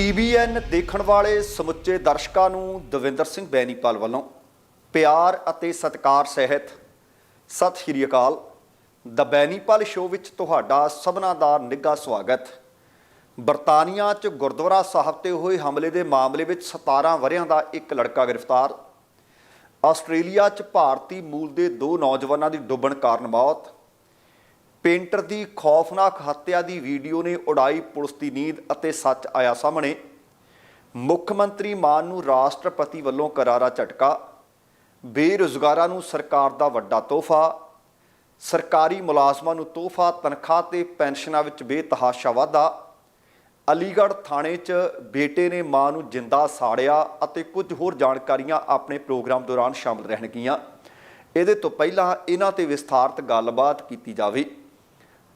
TVN ਦੇਖਣ ਵਾਲੇ ਸਮੁੱਚੇ ਦਰਸ਼ਕਾਂ ਨੂੰ ਦਵਿੰਦਰ ਸਿੰਘ ਬੈਨੀਪਾਲ ਵੱਲੋਂ ਪਿਆਰ ਅਤੇ ਸਤਿਕਾਰ ਸਹਿਤ ਸਤਿ ਸ਼੍ਰੀ ਅਕਾਲ। ਦ ਬੈਨੀਪਾਲ ਸ਼ੋਅ ਵਿੱਚ ਤੁਹਾਡਾ ਸਭਨਾਂ ਦਾ ਨਿੱਘਾ ਸਵਾਗਤ। ਬਰਤਾਨੀਆ 'ਚ ਗੁਰਦੁਆਰਾ ਸਾਹਿਬ ਤੇ ਹੋਏ ਹਮਲੇ ਦੇ ਮਾਮਲੇ ਵਿੱਚ 17 ਵਰਿਆਂ ਦਾ ਇੱਕ ਲੜਕਾ ਗ੍ਰਿਫਤਾਰ। ਆਸਟ੍ਰੇਲੀਆ 'ਚ ਭਾਰਤੀ ਮੂਲ ਦੇ ਦੋ ਨੌਜਵਾਨਾਂ ਦੀ ਡੁੱਬਣ ਕਾਰਨ ਮੌਤ। ਪੇਂਟਰ ਦੀ ਖੌਫਨਾਕ ਹੱਤਿਆ ਦੀ ਵੀਡੀਓ ਨੇ ਉਡਾਈ ਪੁਲਿਸ ਦੀ ਨੀਂਦ ਅਤੇ ਸੱਚ ਆਇਆ ਸਾਹਮਣੇ। ਮੁੱਖ ਮੰਤਰੀ ਮਾਨ ਨੂੰ ਰਾਸ਼ਟਰਪਤੀ ਵੱਲੋਂ ਕਰਾਰਾ ਝਟਕਾ। ਬੇਰੁਜ਼ਗਾਰਾਂ ਨੂੰ ਸਰਕਾਰ ਦਾ ਵੱਡਾ ਤੋਹਫਾ। ਸਰਕਾਰੀ ਮੁਲਾਜ਼ਮਾਂ ਨੂੰ ਤੋਹਫਾ ਤਨਖਾਹ ਤੇ ਪੈਨਸ਼ਨਾਂ ਵਿੱਚ ਬੇਤਹਾਸ਼ਾ ਵਾਧਾ। ਅਲੀਗੜ੍ਹ ਥਾਣੇ 'ਚ ਬੇਟੇ ਨੇ ਮਾਂ ਨੂੰ ਜਿੰਦਾ ਸਾੜਿਆ ਅਤੇ ਕੁਝ ਹੋਰ ਜਾਣਕਾਰੀਆਂ ਆਪਣੇ ਪ੍ਰੋਗਰਾਮ ਦੌਰਾਨ ਸ਼ਾਮਲ ਰਹਿਣਗੀਆਂ। ਇਹਦੇ ਤੋਂ ਪਹਿਲਾਂ ਇਹਨਾਂ ਤੇ ਵਿਸਥਾਰਤ ਗੱਲਬਾਤ ਕੀਤੀ ਜਾਵੇ।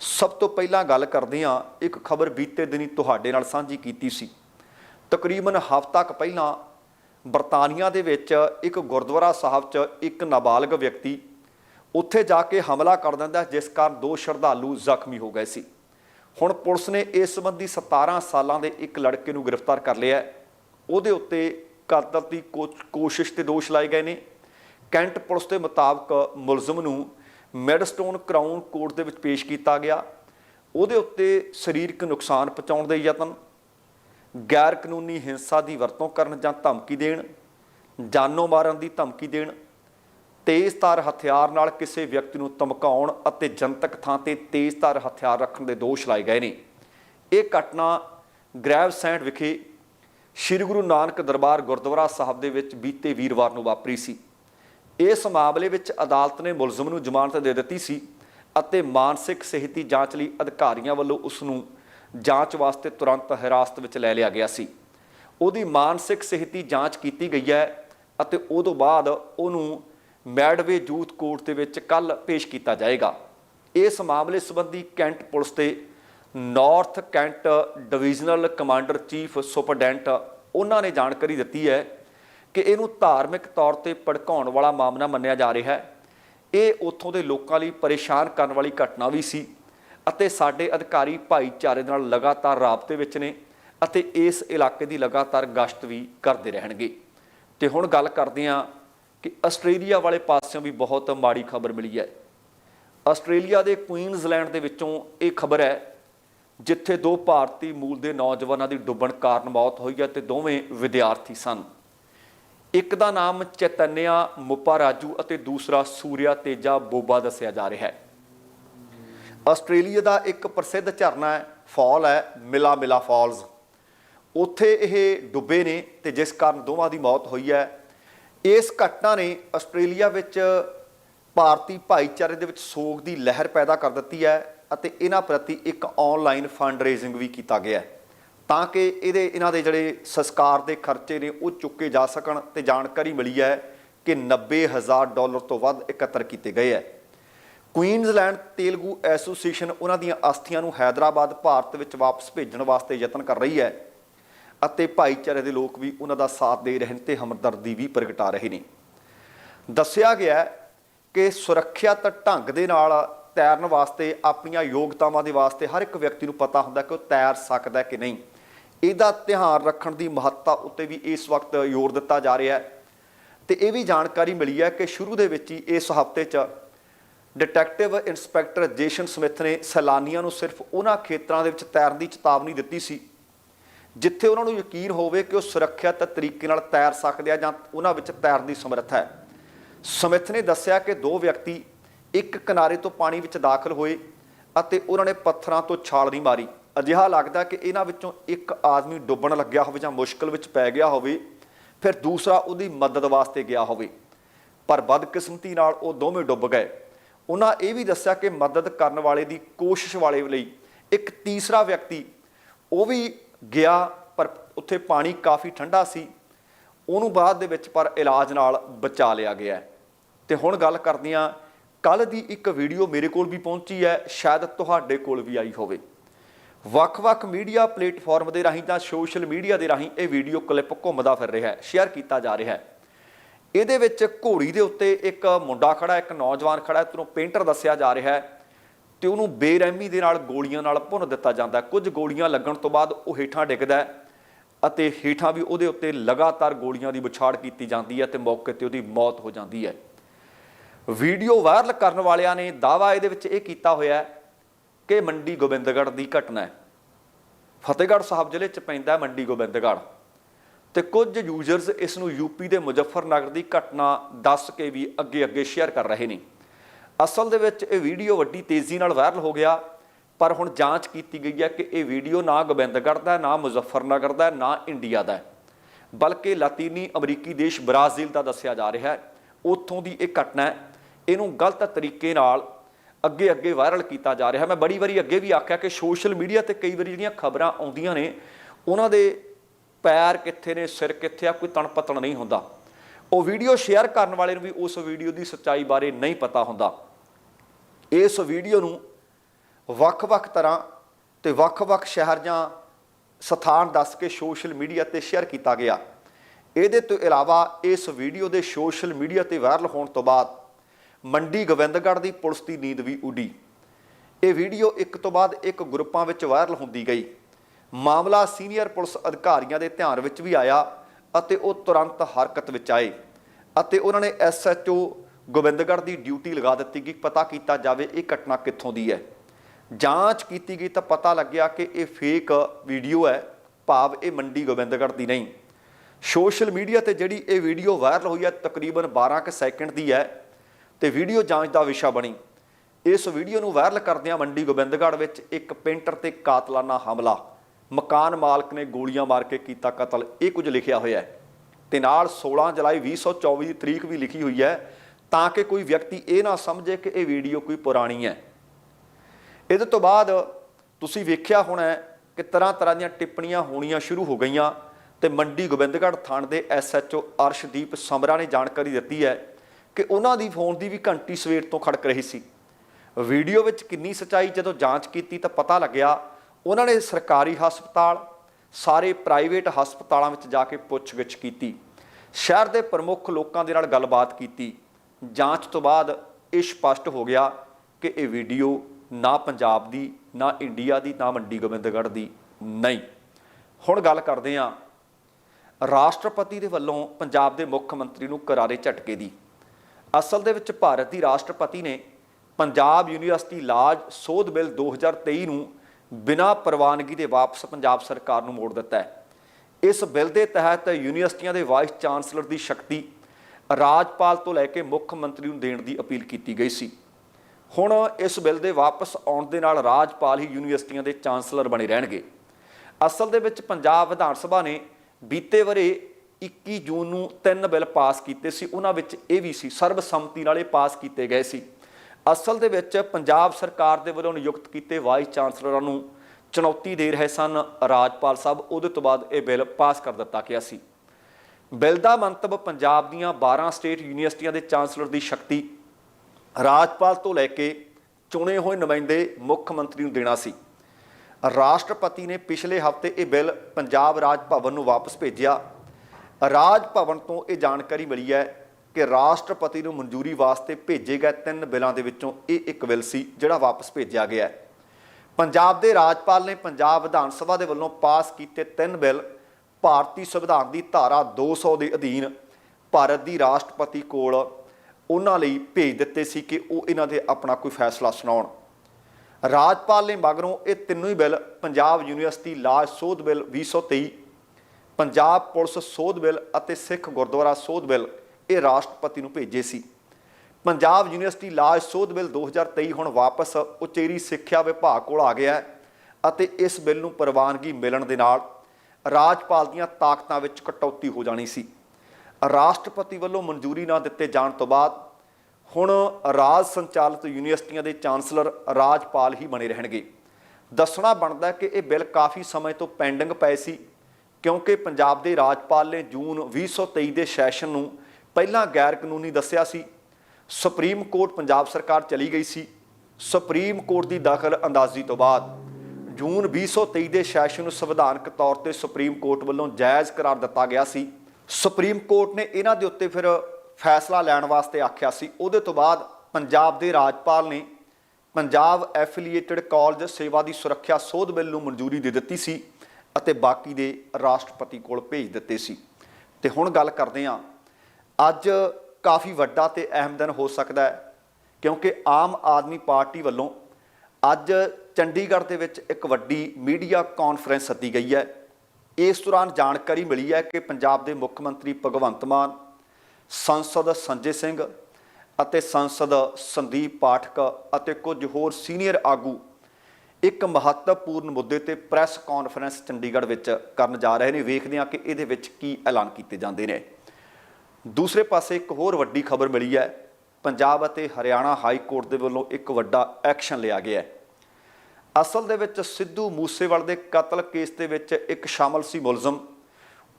ਸਭ ਤੋਂ ਪਹਿਲਾਂ ਗੱਲ ਕਰਦੇ ਹਾਂ, ਇੱਕ ਖਬਰ ਬੀਤੇ ਦਿਨੀ ਤੁਹਾਡੇ ਨਾਲ ਸਾਂਝੀ ਕੀਤੀ ਸੀ। ਤਕਰੀਬਨ ਹਫ਼ਤਾ ਕੁ ਪਹਿਲਾਂ ਬਰਤਾਨੀਆ ਦੇ ਵਿੱਚ ਇੱਕ ਗੁਰਦੁਆਰਾ ਸਾਹਿਬ 'ਚ ਇੱਕ ਨਾਬਾਲਗ ਵਿਅਕਤੀ ਉੱਥੇ ਜਾ ਕੇ ਹਮਲਾ ਕਰ ਦਿੰਦਾ, ਜਿਸ ਕਾਰਨ ਦੋ ਸ਼ਰਧਾਲੂ ਜ਼ਖਮੀ ਹੋ ਗਏ ਸੀ। ਹੁਣ ਪੁਲਿਸ ਨੇ ਇਸ ਸੰਬੰਧੀ 17 ਸਾਲਾਂ ਦੇ ਇੱਕ ਲੜਕੇ ਨੂੰ ਗ੍ਰਿਫਤਾਰ ਕਰ ਲਿਆ ਉਹਦੇ ਉੱਤੇ ਕਤਲ ਦੀ ਕੋ- ਕੋਸ਼ਿਸ਼ ਤੇ ਦੋਸ਼ ਲਾਏ ਗਏ ਨੇ। ਕੈਂਟ ਪੁਲਿਸ ਦੇ ਮੁਤਾਬਕ ਮੁਲਜ਼ਮ ਨੂੰ ਮੈਡਸਟੋਨ ਕਰਾਊਨ ਕੋਰਟ ਦੇ ਵਿੱਚ ਪੇਸ਼ ਕੀਤਾ ਗਿਆ। ਉਹਦੇ ਉੱਤੇ ਸਰੀਰਕ ਨੁਕਸਾਨ ਪਹੁੰਚਾਉਣ ਦੇ ਯਤਨ ਗੈਰ ਕਾਨੂੰਨੀ ਹਿੰਸਾ ਦੀ ਵਰਤੋਂ ਕਰਨ ਜਾਂ ਧਮਕੀ ਦੇਣ, ਜਾਨੋਂ ਮਾਰਨ ਦੀ ਧਮਕੀ ਦੇਣ, ਤੇਜ਼ਧਾਰ ਹਥਿਆਰ ਨਾਲ ਕਿਸੇ ਵਿਅਕਤੀ ਨੂੰ ਧਮਕਾਉਣ ਅਤੇ ਜਨਤਕ ਥਾਂ ਤੇ ਤੇਜ਼ਧਾਰ ਹਥਿਆਰ ਰੱਖਣ ਦੇ ਦੋਸ਼ ਲਾਏ ਗਏ ਨੇ। ਇਹ ਘਟਨਾ ਗ੍ਰੈਵ ਸੈਂਡ ਵਿਖੇ ਸ੍ਰੀ ਗੁਰੂ ਨਾਨਕ ਦਰਬਾਰ ਗੁਰਦੁਆਰਾ ਸਾਹਿਬ ਦੇ ਵਿੱਚ ਬੀਤੇ ਵੀਰਵਾਰ ਨੂੰ ਵਾਪਰੀ ਸੀ। ਇਸ ਮਾਮਲੇ ਵਿੱਚ ਅਦਾਲਤ ਨੇ ਮੁਲਜ਼ਮ ਨੂੰ ਜ਼ਮਾਨਤ ਦੇ ਦਿੱਤੀ ਸੀ ਅਤੇ ਮਾਨਸਿਕ ਸਿਹਤੀ ਜਾਂਚ ਲਈ ਅਧਿਕਾਰੀਆਂ ਵੱਲੋਂ ਉਸ ਨੂੰ ਜਾਂਚ ਵਾਸਤੇ ਤੁਰੰਤ ਹਿਰਾਸਤ ਵਿੱਚ ਲੈ ਲਿਆ ਗਿਆ ਸੀ। ਉਹਦੀ ਮਾਨਸਿਕ ਸਿਹਤੀ ਜਾਂਚ ਕੀਤੀ ਗਈ ਹੈ ਅਤੇ ਉਹ ਤੋਂ ਬਾਅਦ ਉਹਨੂੰ ਮੈਡਵੇ ਜੂਥ ਕੋਰਟ ਦੇ ਵਿੱਚ ਕੱਲ ਪੇਸ਼ ਕੀਤਾ ਜਾਏਗਾ। ਇਸ ਮਾਮਲੇ ਸੰਬੰਧੀ ਕੈਂਟ ਪੁਲਿਸ ਦੇ north cantt divisional commander chief superintendent ਉਹਨਾਂ ਨੇ ਜਾਣਕਾਰੀ ਦਿੱਤੀ ਹੈ ਕਿ ਇਹਨੂੰ ਧਾਰਮਿਕ ਤੌਰ ਤੇ ਭੜਕਾਉਣ ਵਾਲਾ ਮਾਮਲਾ ਮੰਨਿਆ ਜਾ ਰਿਹਾ ਹੈ। ਇਹ ਉੱਥੋਂ ਦੇ ਲੋਕਾਂ ਲਈ ਪਰੇਸ਼ਾਨ ਕਰਨ ਵਾਲੀ ਘਟਨਾ ਵੀ ਸੀ ਅਤੇ ਸਾਡੇ ਅਧਿਕਾਰੀ ਭਾਈਚਾਰੇ ਨਾਲ ਲਗਾਤਾਰ ਰਾਬਤੇ ਵਿੱਚ ਨੇ ਅਤੇ ਇਸ ਇਲਾਕੇ ਦੀ ਲਗਾਤਾਰ ਗਸ਼ਤ ਵੀ ਕਰਦੇ ਰਹਿਣਗੇ। ਤੇ ਹੁਣ ਗੱਲ ਕਰਦੇ ਹਾਂ ਕਿ ਆਸਟ੍ਰੇਲੀਆ ਵਾਲੇ ਪਾਸਿਓਂ ਵੀ ਬਹੁਤ ਮਾੜੀ ਖਬਰ ਮਿਲੀ ਹੈ। ਆਸਟ੍ਰੇਲੀਆ ਦੇ ਕੁਈਨਜ਼ਲੈਂਡ ਦੇ ਵਿੱਚੋਂ ਇਹ ਖਬਰ ਹੈ, ਜਿੱਥੇ ਦੋ ਭਾਰਤੀ ਮੂਲ ਦੇ ਨੌਜਵਾਨਾਂ ਦੀ ਡੁੱਬਣ ਕਾਰਨ ਮੌਤ ਹੋਈ ਹੈ ਤੇ ਦੋਵੇਂ ਵਿਦਿਆਰਥੀ ਸਨ। ਇੱਕ ਦਾ ਨਾਮ ਚੈਤਨਿਆ ਮੁੱਪਾ ਰਾਜੂ ਅਤੇ ਦੂਸਰਾ ਸੂਰਿਆ ਤੇਜਾ ਬੋਬਾ ਦੱਸਿਆ ਜਾ ਰਿਹਾ ਹੈ। ਆਸਟ੍ਰੇਲੀਆ ਦਾ ਇੱਕ ਪ੍ਰਸਿੱਧ ਝਰਨਾ ਹੈ, ਫਾਲ ਹੈ, ਮਿਲਾ ਮਿਲਾ ਫਾਲਸ ਉੱਥੇ ਇਹ ਡੁੱਬੇ ਨੇ ਤੇ ਜਿਸ ਕਾਰਨ ਦੋਵਾਂ ਦੀ ਮੌਤ ਹੋਈ ਹੈ। ਇਸ ਘਟਨਾ ਨੇ ਆਸਟ੍ਰੇਲੀਆ ਵਿੱਚ ਭਾਰਤੀ ਭਾਈਚਾਰੇ ਦੇ ਵਿੱਚ ਸੋਗ ਦੀ ਲਹਿਰ ਪੈਦਾ ਕਰ ਦਿੱਤੀ ਹੈ ਅਤੇ ਇਹਨਾਂ ਪ੍ਰਤੀ ਇੱਕ ਆਨਲਾਈਨ ਫੰਡ ਰੇਜ਼ਿੰਗ ਵੀ ਕੀਤਾ ਗਿਆ ਹੈ। ਤਾਂ ਕਿ ਇਹਦੇ, ਇਹਨਾਂ ਦੇ ਜਿਹੜੇ ਸੰਸਕਾਰ ਦੇ ਖਰਚੇ ਨੇ ਉਹ ਚੁੱਕੇ ਜਾ ਸਕਣ ਤੇ ਜਾਣਕਾਰੀ ਮਿਲੀ ਹੈ ਕਿ 90000 ਡਾਲਰ ਤੋਂ ਵੱਧ ਇਕੱਤਰ ਕੀਤੇ ਗਏ ਹੈ। ਕੁਈਨਜ਼ਲੈਂਡ ਤੇਲਗੂ ਐਸੋਸੀਏਸ਼ਨ ਉਹਨਾਂ ਦੀਆਂ ਅਸਥੀਆਂ ਨੂੰ ਹੈਦਰਾਬਾਦ, ਭਾਰਤ ਵਿੱਚ ਵਾਪਸ ਭੇਜਣ ਵਾਸਤੇ ਯਤਨ ਕਰ ਰਹੀ ਹੈ ਅਤੇ ਭਾਈਚਾਰੇ ਦੇ ਲੋਕ ਵੀ ਉਹਨਾਂ ਦਾ ਸਾਥ ਦੇ ਰਹੇ ਨੇ ਤੇ ਹਮਦਰਦੀ ਵੀ ਪ੍ਰਗਟਾ ਰਹੇ ਨੇ। ਦੱਸਿਆ ਗਿਆ ਕਿ ਸੁਰੱਖਿਅਤ ਢੰਗ ਦੇ ਨਾਲ ਤੈਰਨ ਵਾਸਤੇ ਆਪਣੀਆਂ ਯੋਗਤਾਵਾਂ ਦੇ ਵਾਸਤੇ ਹਰ ਇੱਕ ਵਿਅਕਤੀ ਨੂੰ ਪਤਾ ਹੁੰਦਾ ਕਿ ਉਹ ਤੈਰ ਸਕਦਾ ਕਿ ਨਹੀਂ। ਇਹਦਾ ਧਿਆਨ ਰੱਖਣ ਦੀ ਮਹੱਤਤਾ ਉੱਤੇ ਵੀ ਇਸ ਵਕਤ ਜ਼ੋਰ ਦਿੱਤਾ ਜਾ ਰਿਹਾ ਹੈ। ਤੇ ਇਹ ਵੀ ਜਾਣਕਾਰੀ ਮਿਲੀ ਹੈ ਕਿ ਸ਼ੁਰੂ ਦੇ ਵਿੱਚ ਹੀ ਇਸ ਹਫ਼ਤੇ 'ਚ ਡਿਟੈਕਟਿਵ ਇੰਸਪੈਕਟਰ ਜੇਸ਼ਨ ਸਮਿਥ ਨੇ ਸੈਲਾਨੀਆਂ ਨੂੰ ਸਿਰਫ ਉਹਨਾਂ ਖੇਤਰਾਂ ਦੇ ਵਿੱਚ ਤੈਰਨ ਦੀ ਚੇਤਾਵਨੀ ਦਿੱਤੀ ਸੀ, ਜਿੱਥੇ ਉਹਨਾਂ ਨੂੰ ਯਕੀਨ ਹੋਵੇ ਕਿ ਉਹ ਸੁਰੱਖਿਅਤ ਤਰੀਕੇ ਨਾਲ ਤੈਰ ਸਕਦੇ ਆ ਜਾਂ ਉਹਨਾਂ ਵਿੱਚ ਤੈਰਨ ਦੀ ਸਮਰੱਥਾ ਹੈ। ਸਮਿਥ ਨੇ ਦੱਸਿਆ ਕਿ ਦੋ ਵਿਅਕਤੀ ਇੱਕ ਕਿਨਾਰੇ ਤੋਂ ਪਾਣੀ ਵਿੱਚ ਦਾਖਲ ਹੋਏ ਅਤੇ ਉਹਨਾਂ ਨੇ ਪੱਥਰਾਂ ਤੋਂ ਛਾਲ ਨਹੀਂ ਮਾਰੀ। ਅਜਿਹਾ ਲੱਗਦਾ ਕਿ ਇਹਨਾਂ ਵਿੱਚੋਂ ਇੱਕ ਆਦਮੀ ਡੁੱਬਣ ਲੱਗਿਆ ਹੋਵੇ ਜਾਂ ਮੁਸ਼ਕਲ ਵਿੱਚ ਪੈ ਗਿਆ ਹੋਵੇ, ਫਿਰ ਦੂਸਰਾ ਉਹਦੀ ਮਦਦ ਵਾਸਤੇ ਗਿਆ ਹੋਵੇ। ਪਰ ਬਦਕਿਸਮਤੀ ਨਾਲ ਉਹ ਦੋਵੇਂ ਡੁੱਬ ਗਏ। ਉਹਨਾਂ ਇਹ ਵੀ ਦੱਸਿਆ ਕਿ ਮਦਦ ਕਰਨ ਵਾਲੇ ਦੀ ਕੋਸ਼ਿਸ਼ ਵਾਲੇ ਲਈ ਇੱਕ ਤੀਸਰਾ ਵਿਅਕਤੀ ਉਹ ਵੀ ਗਿਆ, ਪਰ ਉੱਥੇ ਪਾਣੀ ਕਾਫੀ ਠੰਡਾ ਸੀ। ਉਹਨੂੰ ਬਾਅਦ ਦੇ ਵਿੱਚ ਪਰ ਇਲਾਜ ਨਾਲ ਬਚਾ ਲਿਆ ਗਿਆ ਹੈ। ਤੇ ਹੁਣ ਗੱਲ ਕਰਦੇ ਹਾਂ ਕੱਲ ਦੀ ਇੱਕ ਵੀਡੀਓ ਮੇਰੇ ਕੋਲ ਵੀ ਪਹੁੰਚੀ ਹੈ, ਸ਼ਾਇਦ ਤੁਹਾਡੇ ਕੋਲ ਵੀ ਆਈ ਹੋਵੇ। ਵੱਖ-ਵੱਖ ਮੀਡੀਆ ਪਲੇਟਫਾਰਮ ਦੇ ਰਾਹੀਂ ਜਾਂ ਸੋਸ਼ਲ ਮੀਡੀਆ ਦੇ ਰਾਹੀਂ ਇਹ ਵੀਡੀਓ ਕਲਿੱਪ ਘੁੰਮਦਾ ਫਿਰ ਰਿਹਾ ਹੈ ਸ਼ੇਅਰ ਕੀਤਾ ਜਾ ਰਿਹਾ ਹੈ। ਇਹਦੇ ਵਿੱਚ ਘੋੜੀ ਦੇ ਉੱਤੇ ਇੱਕ ਮੁੰਡਾ ਖੜਾ, ਇੱਕ ਨੌਜਵਾਨ ਖੜਾ ਹੈ ਤੈਨੂੰ ਪੇਂਟਰ ਦੱਸਿਆ ਜਾ ਰਿਹਾ ਹੈ ਤੇ ਉਹਨੂੰ ਬੇਰਹਿਮੀ ਦੇ ਨਾਲ ਗੋਲੀਆਂ ਨਾਲ ਭੁੰਨ ਦਿੱਤਾ ਜਾਂਦਾ ਕੁਝ ਗੋਲੀਆਂ ਲੱਗਣ ਤੋਂ ਬਾਅਦ ਉਹ ਹੇਠਾਂ ਡਿੱਗਦਾ ਅਤੇ ਹੇਠਾਂ ਵੀ ਉਹਦੇ ਉੱਤੇ ਲਗਾਤਾਰ ਗੋਲੀਆਂ ਦੀ ਵਿਛਾੜ ਕੀਤੀ ਜਾਂਦੀ ਹੈ ਤੇ ਮੌਕੇ ਤੇ ਉਹਦੀ ਮੌਤ ਹੋ ਜਾਂਦੀ ਹੈ। ਵੀਡੀਓ ਵਾਇਰਲ ਕਰਨ ਵਾਲਿਆਂ ਨੇ ਦਾਵਾ ਇਹਦੇ ਵਿੱਚ ਇਹ ਕੀਤਾ ਹੋਇਆ ਹੈ ਕਿ ਮੰਡੀ ਗੋਬਿੰਦਗੜ੍ਹ ਦੀ ਘਟਨਾ ਹੈ। ਫਤਿਹਗੜ੍ਹ ਸਾਹਿਬ ਜ਼ਿਲ੍ਹੇ 'ਚ ਪੈਂਦਾ ਮੰਡੀ ਗੋਬਿੰਦਗੜ੍ਹ। ਤੇ ਕੁਝ ਯੂਜ਼ਰਸ ਇਸ ਨੂੰ ਯੂਪੀ ਦੇ ਮੁਜ਼ੱਫਰਨਗਰ ਦੀ ਘਟਨਾ ਦੱਸ ਕੇ ਵੀ ਅੱਗੇ ਅੱਗੇ ਸ਼ੇਅਰ ਕਰ ਰਹੇ ਨੇ। ਅਸਲ ਦੇ ਵਿੱਚ ਇਹ ਵੀਡੀਓ ਵੱਡੀ ਤੇਜ਼ੀ ਨਾਲ ਵਾਇਰਲ ਹੋ ਗਿਆ, ਪਰ ਹੁਣ ਜਾਂਚ ਕੀਤੀ ਗਈ ਹੈ ਕਿ ਇਹ ਵੀਡੀਓ ਨਾ ਗੋਬਿੰਦਗੜ੍ਹ ਦਾ ਨਾ ਮੁਜ਼ੱਫਰਨਗਰ ਦਾ ਨਾ ਇੰਡੀਆ ਦਾ ਬਲਕਿ ਲਾਤੀਨੀ ਅਮਰੀਕੀ ਦੇਸ਼ ਬ੍ਰਾਜ਼ੀਲ ਦਾ ਦੱਸਿਆ ਜਾ ਰਿਹਾ ਹੈ। ਉੱਥੋਂ ਦੀ ਇਹ ਘਟਨਾ ਇਹਨੂੰ ਗਲਤ ਤਰੀਕੇ ਨਾਲ ਅੱਗੇ ਅੱਗੇ ਵਾਇਰਲ ਕੀਤਾ ਜਾ ਰਿਹਾ। ਮੈਂ ਬੜੀ ਵਾਰੀ ਅੱਗੇ ਵੀ ਆਖਿਆ ਕਿ ਸੋਸ਼ਲ ਮੀਡੀਆ ਤੇ ਕਈ ਵਾਰੀ ਜਿਹੜੀਆਂ ਖਬਰਾਂ ਆਉਂਦੀਆਂ ਨੇ, ਉਹਨਾਂ ਦੇ ਪੈਰ ਕਿੱਥੇ ਨੇ, ਸਿਰ ਕਿੱਥੇ ਆ, ਕੋਈ ਤਣਪਤਣ ਨਹੀਂ ਹੁੰਦਾ। ਉਹ ਵੀਡੀਓ ਸ਼ੇਅਰ ਕਰਨ ਵਾਲੇ ਨੂੰ ਵੀ ਉਸ ਵੀਡੀਓ ਦੀ ਸੱਚਾਈ ਬਾਰੇ ਨਹੀਂ ਪਤਾ ਹੁੰਦਾ। ਇਸ ਵੀਡੀਓ ਨੂੰ ਵੱਖ-ਵੱਖ ਤਰ੍ਹਾਂ ਤੇ ਵੱਖ-ਵੱਖ ਸ਼ਹਿਰ ਜਾਂ ਸਥਾਨ ਦੱਸ ਕੇ ਸੋਸ਼ਲ ਮੀਡੀਆ ਤੇ ਸ਼ੇਅਰ ਕੀਤਾ ਗਿਆ। ਇਹਦੇ ਤੋਂ ਇਲਾਵਾ ਇਸ ਵੀਡੀਓ ਦੇ ਸੋਸ਼ਲ ਮੀਡੀਆ ਤੇ ਵਾਇਰਲ ਹੋਣ ਤੋਂ ਬਾਅਦ ਮੰਡੀ ਗੋਬਿੰਦਗੜ੍ਹ ਦੀ ਪੁਲਿਸ ਦੀ ਨੀਂਦ ਵੀ ਉੱਡੀ। ਇਹ ਵੀਡੀਓ ਇੱਕ ਤੋਂ ਬਾਅਦ ਇੱਕ ਗਰੁੱਪਾਂ ਵਿੱਚ ਵਾਇਰਲ ਹੁੰਦੀ ਗਈ। ਮਾਮਲਾ ਸੀਨੀਅਰ ਪੁਲਿਸ ਅਧਿਕਾਰੀਆਂ ਦੇ ਧਿਆਨ ਵਿੱਚ ਵੀ ਆਇਆ ਅਤੇ ਉਹ ਤੁਰੰਤ ਹਰਕਤ ਵਿੱਚ ਆਏ ਅਤੇ ਉਹਨਾਂ ਨੇ ਐਸਐਚਓ ਗੋਬਿੰਦਗੜ੍ਹ ਦੀ ਡਿਊਟੀ ਲਗਾ ਦਿੱਤੀ ਕਿ ਪਤਾ ਕੀਤਾ ਜਾਵੇ ਇਹ ਘਟਨਾ ਕਿੱਥੋਂ ਦੀ ਹੈ। ਜਾਂਚ ਕੀਤੀ ਗਈ ਤਾਂ ਪਤਾ ਲੱਗਿਆ ਕਿ ਇਹ ਫੇਕ ਵੀਡੀਓ ਹੈ, ਭਾਵ ਇਹ ਮੰਡੀ ਗੋਬਿੰਦਗੜ੍ਹ ਦੀ ਨਹੀਂ। ਸੋਸ਼ਲ ਮੀਡੀਆ ਤੇ ਜਿਹੜੀ ਇਹ ਵੀਡੀਓ ਵਾਇਰਲ ਹੋਈ ਹੈ, ਤਕਰੀਬਨ 12 ਕੁ ਸੈਕਿੰਡ ਦੀ ਹੈ। ਤੇ ਵੀਡੀਓ ਜਾਂਚ ਦਾ ਵਿਸ਼ਾ ਬਣੀ। ਇਸ ਵੀਡੀਓ ਨੂੰ ਵਾਇਰਲ ਕਰਦਿਆਂ ਮੰਡੀ ਗੋਬਿੰਦਗੜ੍ਹ ਵਿੱਚ ਇੱਕ ਪੇਂਟਰ ਤੇ ਕਾਤਲਾਨਾ ਹਮਲਾ। ਮਕਾਨ ਮਾਲਕ ਨੇ ਗੋਲੀਆਂ ਮਾਰ ਕੇ ਕੀਤਾ ਕਤਲ, ਇਹ ਕੁਝ ਲਿਖਿਆ ਹੋਇਆ ਹੈ। ਤੇ ਨਾਲ 16 ਜੁਲਾਈ 2024 ਦੀ ਤਰੀਕ ਵੀ ਲਿਖੀ ਹੋਈ ਹੈ, ਤਾਂ ਕਿ ਕੋਈ ਵਿਅਕਤੀ ਇਹ ਨਾ ਸਮਝੇ ਕਿ ਇਹ ਵੀਡੀਓ ਕੋਈ ਪੁਰਾਣੀ ਹੈ। ਇਹਦੇ ਤੋਂ ਬਾਅਦ ਤੁਸੀਂ ਵੇਖਿਆ ਹੋਣਾ ਕਿ ਤਰ੍ਹਾਂ ਤਰ੍ਹਾਂ ਦੀਆਂ ਟਿੱਪਣੀਆਂ ਹੋਣੀਆਂ ਸ਼ੁਰੂ ਹੋ ਗਈਆਂ ਤੇ ਮੰਡੀ ਗੋਬਿੰਦਗੜ੍ਹ ਥਾਣੇ ਦੇ ਐਸਐਚਓ ਅਰਸ਼ਦੀਪ ਸਮਰਾ ਨੇ ਜਾਣਕਾਰੀ ਦਿੱਤੀ ਹੈ ਕਿ ਉਹਨਾਂ ਦੀ ਫੋਨ ਦੀ ਵੀ ਘੰਟੀ ਸਵੇਰ ਤੋਂ ਖੜਕ ਰਹੀ ਸੀ। ਵੀਡੀਓ ਵਿੱਚ ਕਿੰਨੀ ਸਚਾਈ ਜਦੋਂ ਜਾਂਚ ਕੀਤੀ ਤਾਂ ਪਤਾ ਲੱਗਿਆ, ਉਹਨਾਂ ਨੇ ਸਰਕਾਰੀ ਹਸਪਤਾਲ, ਸਾਰੇ ਪ੍ਰਾਈਵੇਟ ਹਸਪਤਾਲਾਂ ਵਿੱਚ ਜਾ ਕੇ ਪੁੱਛਗਿੱਛ ਕੀਤੀ। ਸ਼ਹਿਰ ਦੇ ਪ੍ਰਮੁੱਖ ਲੋਕਾਂ ਦੇ ਨਾਲ ਗੱਲਬਾਤ ਕੀਤੀ। ਜਾਂਚ ਤੋਂ ਬਾਅਦ ਇਹ ਸਪਸ਼ਟ ਹੋ ਗਿਆ ਕਿ ਇਹ ਵੀਡੀਓ ਨਾ ਪੰਜਾਬ ਦੀ, ਨਾ ਇੰਡੀਆ ਦੀ, ਨਾ ਮੰਡੀ ਗੋਬਿੰਦਗੜ੍ਹ ਦੀ ਨਹੀਂ। ਹੁਣ ਗੱਲ ਕਰਦੇ ਹਾਂ ਰਾਸ਼ਟਰਪਤੀ ਦੇ ਵੱਲੋਂ ਪੰਜਾਬ ਦੇ ਮੁੱਖ ਮੰਤਰੀ ਨੂੰ ਕਰਾਰੇ ਝਟਕੇ ਦੀ। ਅਸਲ ਦੇ ਵਿੱਚ ਭਾਰਤ ਦੀ ਰਾਸ਼ਟਰਪਤੀ ਨੇ ਪੰਜਾਬ ਯੂਨੀਵਰਸਿਟੀ ਲਾਜ ਸੋਧ ਬਿੱਲ 2023 ਨੂੰ ਬਿਨਾਂ ਪ੍ਰਵਾਨਗੀ ਦੇ ਵਾਪਸ ਪੰਜਾਬ ਸਰਕਾਰ ਨੂੰ ਮੋੜ ਦਿੱਤਾ ਹੈ। ਇਸ ਬਿੱਲ ਦੇ ਤਹਿਤ ਯੂਨੀਵਰਸਿਟੀਆਂ ਦੇ ਵਾਈਸ ਚਾਂਸਲਰ ਦੀ ਸ਼ਕਤੀ ਰਾਜਪਾਲ ਤੋਂ ਲੈ ਕੇ ਮੁੱਖ ਮੰਤਰੀ ਨੂੰ ਦੇਣ ਦੀ ਅਪੀਲ ਕੀਤੀ ਗਈ ਸੀ। ਹੁਣ ਇਸ ਬਿੱਲ ਦੇ ਵਾਪਸ ਆਉਣ ਦੇ ਨਾਲ ਰਾਜਪਾਲ ਹੀ ਯੂਨੀਵਰਸਿਟੀਆਂ ਦੇ ਚਾਂਸਲਰ ਬਣੇ ਰਹਿਣਗੇ। ਅਸਲ ਦੇ ਵਿੱਚ ਪੰਜਾਬ ਵਿਧਾਨ ਸਭਾ ਨੇ ਬੀਤੇ ਵਰੇ 21 ਜੂਨ ਨੂੰ ਤਿੰਨ ਬਿੱਲ ਪਾਸ ਕੀਤੇ ਸੀ, ਉਹਨਾਂ ਵਿੱਚ ਇਹ ਵੀ ਸੀ, ਸਰਬਸੰਮਤੀ ਨਾਲ ਇਹ ਪਾਸ ਕੀਤੇ ਗਏ ਸੀ। ਅਸਲ ਦੇ ਵਿੱਚ ਪੰਜਾਬ ਸਰਕਾਰ ਦੇ ਵੱਲੋਂ ਨਿਯੁਕਤ ਕੀਤੇ ਵਾਈਸ ਚਾਂਸਲਰਾਂ ਨੂੰ ਚੁਣੌਤੀ ਦੇ ਰਹੇ ਸਨ। ਰਾਜਪਾਲ ਸਾਹਿਬ, ਉਹਦੇ ਤੋਂ ਬਾਅਦ ਇਹ ਬਿੱਲ ਪਾਸ ਕਰ ਦਿੱਤਾ ਗਿਆ ਸੀ। ਬਿੱਲ ਦਾ ਮੰਤਵ ਪੰਜਾਬ ਦੀਆਂ 12 ਸਟੇਟ ਯੂਨੀਵਰਸਿਟੀਆਂ ਦੇ ਚਾਂਸਲਰ ਦੀ ਸ਼ਕਤੀ, ਰਾਜਪਾਲ ਤੋਂ ਲੈ ਕੇ ਚੁਣੇ ਹੋਏ ਨੁਮਾਇੰਦੇ ਮੁੱਖ ਮੰਤਰੀ ਨੂੰ ਦੇਣਾ ਸੀ। ਰਾਸ਼ਟਰਪਤੀ ਨੇ ਪਿਛਲੇ ਹਫ਼ਤੇ ਇਹ ਬਿੱਲ ਪੰਜਾਬ ਰਾਜ ਭਵਨ ਨੂੰ ਵਾਪਸ ਭੇਜਿਆ। ਰਾਜ ਭਵਨ ਤੋਂ ਇਹ ਜਾਣਕਾਰੀ ਮਿਲੀ ਹੈ ਕਿ ਰਾਸ਼ਟਰਪਤੀ ਨੂੰ ਮਨਜ਼ੂਰੀ ਵਾਸਤੇ ਭੇਜੇ ਗਏ ਤਿੰਨ ਬਿੱਲਾਂ ਦੇ ਵਿੱਚੋਂ ਇਹ ਇੱਕ ਬਿੱਲ ਸੀ, ਜਿਹੜਾ ਵਾਪਸ ਭੇਜਿਆ ਗਿਆ ਹੈ। ਪੰਜਾਬ ਦੇ ਰਾਜਪਾਲ ਨੇ ਪੰਜਾਬ ਵਿਧਾਨ ਸਭਾ ਦੇ ਵੱਲੋਂ ਪਾਸ ਕੀਤੇ ਤਿੰਨ ਬਿੱਲ ਭਾਰਤੀ ਸੰਵਿਧਾਨ ਦੀ ਧਾਰਾ 200 ਦੇ ਅਧੀਨ ਭਾਰਤ ਦੀ ਰਾਸ਼ਟਰਪਤੀ ਕੋਲ ਉਹਨਾਂ ਲਈ ਭੇਜ ਦਿੱਤੇ ਸੀ ਕਿ ਉਹ ਇਹਨਾਂ ਦੇ ਆਪਣਾ ਕੋਈ ਫੈਸਲਾ ਸੁਣਾਉਣ। ਰਾਜਪਾਲ ਨੇ ਮਗਰੋਂ ਇਹ ਤਿੰਨੋਂ ਹੀ ਬਿੱਲ ਪੰਜਾਬ ਯੂਨੀਵਰਸਿਟੀ ਲਾਜ ਸੋਧ ਬਿੱਲ 2023 ਪੰਜਾਬ ਪੁਲਿਸ ਸੋਧ ਬਿੱਲ ਅਤੇ ਸਿੱਖ ਗੁਰਦੁਆਰਾ ਸੋਧ ਬਿੱਲ ਇਹ ਰਾਸ਼ਟਰਪਤੀ ਨੂੰ ਭੇਜੇ ਸੀ। ਪੰਜਾਬ ਯੂਨੀਵਰਸਿਟੀ ਲਾਜ ਸੋਧ ਬਿੱਲ 2023 ਹੁਣ ਵਾਪਸ ਉਚੇਰੀ ਸਿੱਖਿਆ ਵਿਭਾਗ ਕੋਲ ਆ ਗਿਆ ਹੈ ਅਤੇ ਇਸ ਬਿੱਲ ਨੂੰ ਪ੍ਰਵਾਨਗੀ ਮਿਲਣ ਦੇ ਨਾਲ ਰਾਜਪਾਲ ਦੀਆਂ ਤਾਕਤਾਂ ਵਿੱਚ ਕਟੌਤੀ ਹੋ ਜਾਣੀ ਸੀ। ਰਾਸ਼ਟਰਪਤੀ ਵੱਲੋਂ ਮਨਜ਼ੂਰੀ ਨਾ ਦਿੱਤੇ ਜਾਣ ਤੋਂ ਬਾਅਦ ਹੁਣ ਰਾਜ ਸੰਚਾਲਿਤ ਯੂਨੀਵਰਸਿਟੀਆਂ ਦੇ ਚਾਂਸਲਰ ਰਾਜਪਾਲ ਹੀ ਬਣੇ ਰਹਿਣਗੇ। ਦੱਸਣਾ ਬਣਦਾ ਕਿ ਇਹ ਬਿੱਲ ਕਾਫੀ ਸਮੇਂ ਤੋਂ ਪੈਂਡਿੰਗ ਪਏ ਸੀ ਕਿਉਂਕਿ ਪੰਜਾਬ ਦੇ ਰਾਜਪਾਲ ਨੇ ਜੂਨ 2023 ਦੇ ਸੈਸ਼ਨ ਨੂੰ ਪਹਿਲਾਂ ਗੈਰ ਕਾਨੂੰਨੀ ਦੱਸਿਆ ਸੀ। ਸੁਪਰੀਮ ਕੋਰਟ ਪੰਜਾਬ ਸਰਕਾਰ ਚਲੀ ਗਈ ਸੀ। ਸੁਪਰੀਮ ਕੋਰਟ ਦੀ ਦਖਲ ਅੰਦਾਜ਼ੀ ਤੋਂ ਬਾਅਦ ਜੂਨ 2023 ਦੇ ਸੈਸ਼ਨ ਨੂੰ ਸੰਵਿਧਾਨਕ ਤੌਰ ਤੇ ਸੁਪਰੀਮ ਕੋਰਟ ਵੱਲੋਂ ਜਾਇਜ਼ ਕਰਾਰ ਦਿੱਤਾ ਗਿਆ ਸੀ। ਸੁਪਰੀਮ ਕੋਰਟ ਨੇ ਇਹਨਾਂ ਦੇ ਉੱਤੇ ਫਿਰ ਫੈਸਲਾ ਲੈਣ ਵਾਸਤੇ ਆਖਿਆ ਸੀ। ਉਹਦੇ ਤੋਂ ਬਾਅਦ ਪੰਜਾਬ ਦੇ ਰਾਜਪਾਲ ਨੇ ਪੰਜਾਬ ਐਫੀਲੀਏਟਡ ਕਾਲਜ ਸੇਵਾ ਦੀ ਸੁਰੱਖਿਆ ਸੋਧ ਬਿੱਲ ਨੂੰ ਮਨਜ਼ੂਰੀ ਦੇ ਦਿੱਤੀ ਸੀ। ਅਤੇ ਬਾਕੀ ਦੇ ਰਾਸ਼ਟਰਪਤੀ ਕੋਲ ਭੇਜ ਦਿੱਤੇ ਸੀ। ਤੇ ਹੁਣ ਗੱਲ ਕਰਦੇ ਹਾਂ। ਅੱਜ ਕਾਫੀ ਵੱਡਾ ਤੇ ਅਹਿਮ ਦਿਨ ਹੋ ਸਕਦਾ ਹੈ, ਕਿਉਂਕਿ ਆਮ ਆਦਮੀ ਪਾਰਟੀ ਵੱਲੋਂ ਅੱਜ ਚੰਡੀਗੜ੍ਹ ਦੇ ਵਿੱਚ ਇੱਕ ਵੱਡੀ ਮੀਡੀਆ ਕਾਨਫਰੰਸ ਸੱਦੀ ਗਈ ਹੈ। ਇਸ ਦੌਰਾਨ ਜਾਣਕਾਰੀ ਮਿਲੀ ਹੈ ਕਿ ਪੰਜਾਬ ਦੇ ਮੁੱਖ ਮੰਤਰੀ ਭਗਵੰਤ ਮਾਨ, ਸੰਸਦ ਸੰਜੇ ਸਿੰਘ ਅਤੇ ਸੰਸਦ ਸੰਦੀਪ ਪਾਠਕ ਅਤੇ ਕੁਝ ਹੋਰ ਸੀਨੀਅਰ ਆਗੂ ਇੱਕ ਮਹੱਤਵਪੂਰਨ ਮੁੱਦੇ ਤੇ ਪ੍ਰੈਸ ਕਾਨਫਰੰਸ ਚੰਡੀਗੜ੍ਹ ਵਿੱਚ ਕਰਨ ਜਾ ਰਹੇ ਨੇ, ਵੇਖਦੇ ਹਾਂ ਕਿ ਇਹਦੇ ਵਿੱਚ ਕੀ ਐਲਾਨ ਕੀਤੇ ਜਾਂਦੇ ਨੇ। ਦੂਸਰੇ ਪਾਸੇ ਇੱਕ ਹੋਰ ਵੱਡੀ ਖਬਰ ਮਿਲੀ ਹੈ, ਪੰਜਾਬ ਅਤੇ ਹਰਿਆਣਾ ਹਾਈ ਕੋਰਟ ਦੇ ਵੱਲੋਂ ਇੱਕ ਵੱਡਾ ਐਕਸ਼ਨ ਲਿਆ ਗਿਆ ਹੈ। ਅਸਲ ਦੇ ਵਿੱਚ ਸਿੱਧੂ ਮੂਸੇਵਾਲ ਦੇ ਕਤਲ ਕੇਸ ਦੇ ਵਿੱਚ ਇੱਕ ਸ਼ਾਮਲ ਸੀ ਮੁਲਜ਼ਮ।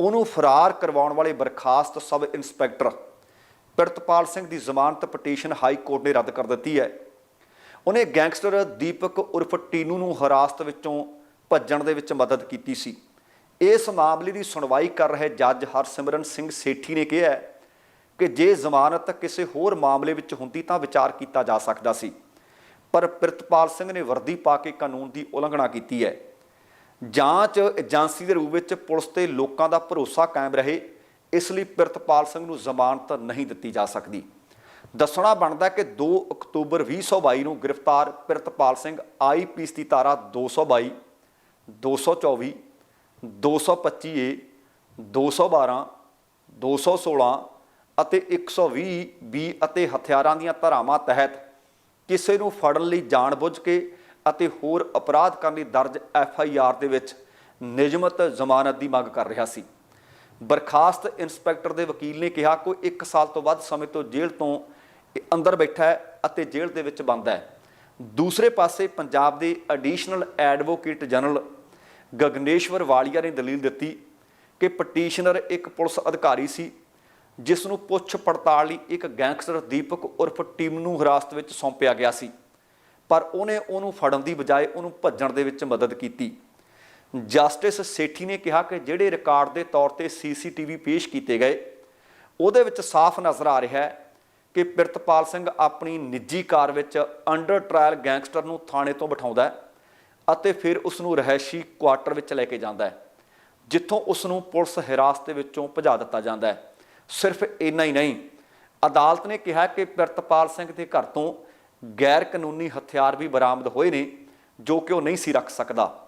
ਉਹਨੂੰ ਫਰਾਰ ਕਰਵਾਉਣ ਵਾਲੇ ਬਰਖਾਸਤ ਸਬ ਇੰਸਪੈਕਟਰ ਪ੍ਰਿਤਪਾਲ ਸਿੰਘ ਦੀ ਜ਼ਮਾਨਤ ਪਟੀਸ਼ਨ ਹਾਈ ਕੋਰਟ ਨੇ ਰੱਦ ਕਰ ਦਿੱਤੀ ਹੈ। ਉਹਨੇ ਗੈਂਗਸਟਰ ਦੀਪਕ ਉਰਫ ਟੀਨੂ ਨੂੰ ਹਿਰਾਸਤ ਵਿੱਚੋਂ ਭੱਜਣ ਦੇ ਵਿੱਚ ਮਦਦ ਕੀਤੀ ਸੀ। ਇਸ ਮਾਮਲੇ ਦੀ ਸੁਣਵਾਈ ਕਰ ਰਹੇ ਜੱਜ ਹਰਸਿਮਰਨ ਸਿੰਘ ਸੇਠੀ ਨੇ ਕਿਹਾ ਕਿ ਜੇ ਜ਼ਮਾਨਤ ਕਿਸੇ ਹੋਰ ਮਾਮਲੇ ਵਿੱਚ ਹੁੰਦੀ ਤਾਂ ਵਿਚਾਰ ਕੀਤਾ ਜਾ ਸਕਦਾ ਸੀ। ਪਰ ਪ੍ਰਿਤਪਾਲ ਸਿੰਘ ਨੇ ਵਰਦੀ ਪਾ ਕੇ ਕਾਨੂੰਨ ਦੀ ਉਲੰਘਣਾ ਕੀਤੀ ਹੈ। ਜਾਂਚ ਏਜੰਸੀ ਦੇ ਰੂਪ ਵਿੱਚ ਪੁਲਿਸ ਤੇ ਲੋਕਾਂ ਦਾ ਭਰੋਸਾ ਕਾਇਮ ਰਹੇ, ਇਸ ਲਈ ਪ੍ਰਿਤਪਾਲ ਸਿੰਘ ਨੂੰ ਜ਼ਮਾਨਤ ਨਹੀਂ ਦਿੱਤੀ ਜਾ ਸਕਦੀ। ਦੱਸਣਾ ਬਣਦਾ ਕਿ 2 ਅਕਤੂਬਰ 2022 ਨੂੰ ਗ੍ਰਿਫਤਾਰ ਪ੍ਰਿਤਪਾਲ ਸਿੰਘ ਆਈਪੀਸੀ ਦੀ ਧਾਰਾ 222 224 225 ਏ 212 216 ਅਤੇ 120 ਬੀ ਅਤੇ ਹਥਿਆਰਾਂ ਦੀਆਂ ਧਾਰਾਵਾਂ ਤਹਿਤ ਕਿਸੇ ਨੂੰ ਫੜਨ ਲਈ ਜਾਣਬੁੱਝ ਕੇ ਅਤੇ ਹੋਰ ਅਪਰਾਧ ਕਰਨ ਲਈ ਦਰਜ ਐਫ ਆਈ ਆਰ ਦੇ ਵਿੱਚ ਨਿਯਮਤ ਜ਼ਮਾਨਤ ਦੀ ਮੰਗ ਕਰ ਰਿਹਾ ਸੀ। ਬਰਖਾਸਤ ਇੰਸਪੈਕਟਰ ਦੇ ਵਕੀਲ ਨੇ ਕਿਹਾ, ਕੋਈ 1 ਸਾਲ ਤੋਂ ਵੱਧ ਸਮੇਂ ਤੋਂ ਜੇਲ੍ਹ ਤੋਂ ਅੰਦਰ ਬੈਠਾ ਹੈ ਅਤੇ ਜੇਲ੍ਹ ਦੇ ਵਿੱਚ ਬੰਦ ਹੈ। ਦੂਸਰੇ ਪਾਸੇ ਪੰਜਾਬ ਦੇ additional advocate general Gagneshwar Walia ਨੇ ਦਲੀਲ ਦਿੱਤੀ ਕਿ ਪਟੀਸ਼ਨਰ ਇੱਕ ਪੁਲਿਸ ਅਧਿਕਾਰੀ ਸੀ, ਜਿਸ ਨੂੰ ਪੁੱਛ ਪੜਤਾਲ ਲਈ ਇੱਕ ਗੈਂਗਸਟਰ ਦੀਪਕ ਉਰਫ ਟੀਮ ਨੂੰ ਹਿਰਾਸਤ ਵਿੱਚ ਸੌਂਪਿਆ ਗਿਆ ਸੀ, ਪਰ ਉਹਨੇ ਉਹਨੂੰ ਫੜਨ ਦੀ ਬਜਾਏ ਉਹਨੂੰ ਭੱਜਣ ਦੇ ਵਿੱਚ ਮਦਦ ਕੀਤੀ। ਜਸਟਿਸ ਸੇਠੀ ਨੇ ਕਿਹਾ ਕਿ ਜਿਹੜੇ ਰਿਕਾਰਡ ਦੇ ਤੌਰ ਤੇ ਸੀਸੀਟੀਵੀ ਪੇਸ਼ ਕੀਤੇ ਗਏ, ਉਹਦੇ ਵਿੱਚ ਸਾਫ਼ ਨਜ਼ਰ ਆ ਰਿਹਾ ਹੈ ਕਿ ਪ੍ਰਿਤਪਾਲ ਸਿੰਘ ਆਪਣੀ ਨਿੱਜੀ ਕਾਰ ਵਿੱਚ ਅੰਡਰ ਟ੍ਰਾਇਲ ਗੈਂਗਸਟਰ ਨੂੰ ਥਾਣੇ ਤੋਂ ਬਿਠਾਉਂਦਾ ਹੈ ਅਤੇ ਫਿਰ ਉਸ ਨੂੰ ਰਹਿਸ਼ੀ ਕੁਆਟਰ ਵਿੱਚ ਲੈ ਕੇ ਜਾਂਦਾ ਹੈ, ਜਿੱਥੋਂ ਉਸ ਨੂੰ ਪੁਲਿਸ ਹਿਰਾਸਤ ਦੇ ਵਿੱਚੋਂ ਭਜਾ ਦਿੱਤਾ ਜਾਂਦਾ ਹੈ। ਸਿਰਫ ਇੰਨਾ ਹੀ ਨਹੀਂ, ਅਦਾਲਤ ਨੇ ਕਿਹਾ ਕਿ ਪ੍ਰਿਤਪਾਲ ਸਿੰਘ ਦੇ ਘਰ ਤੋਂ ਗੈਰ ਕਾਨੂੰਨੀ ਹਥਿਆਰ ਵੀ ਬਰਾਮਦ ਹੋਏ ਨੇ, ਜੋ ਕਿ ਉਹ ਨਹੀਂ ਸੀ ਰੱਖ ਸਕਦਾ।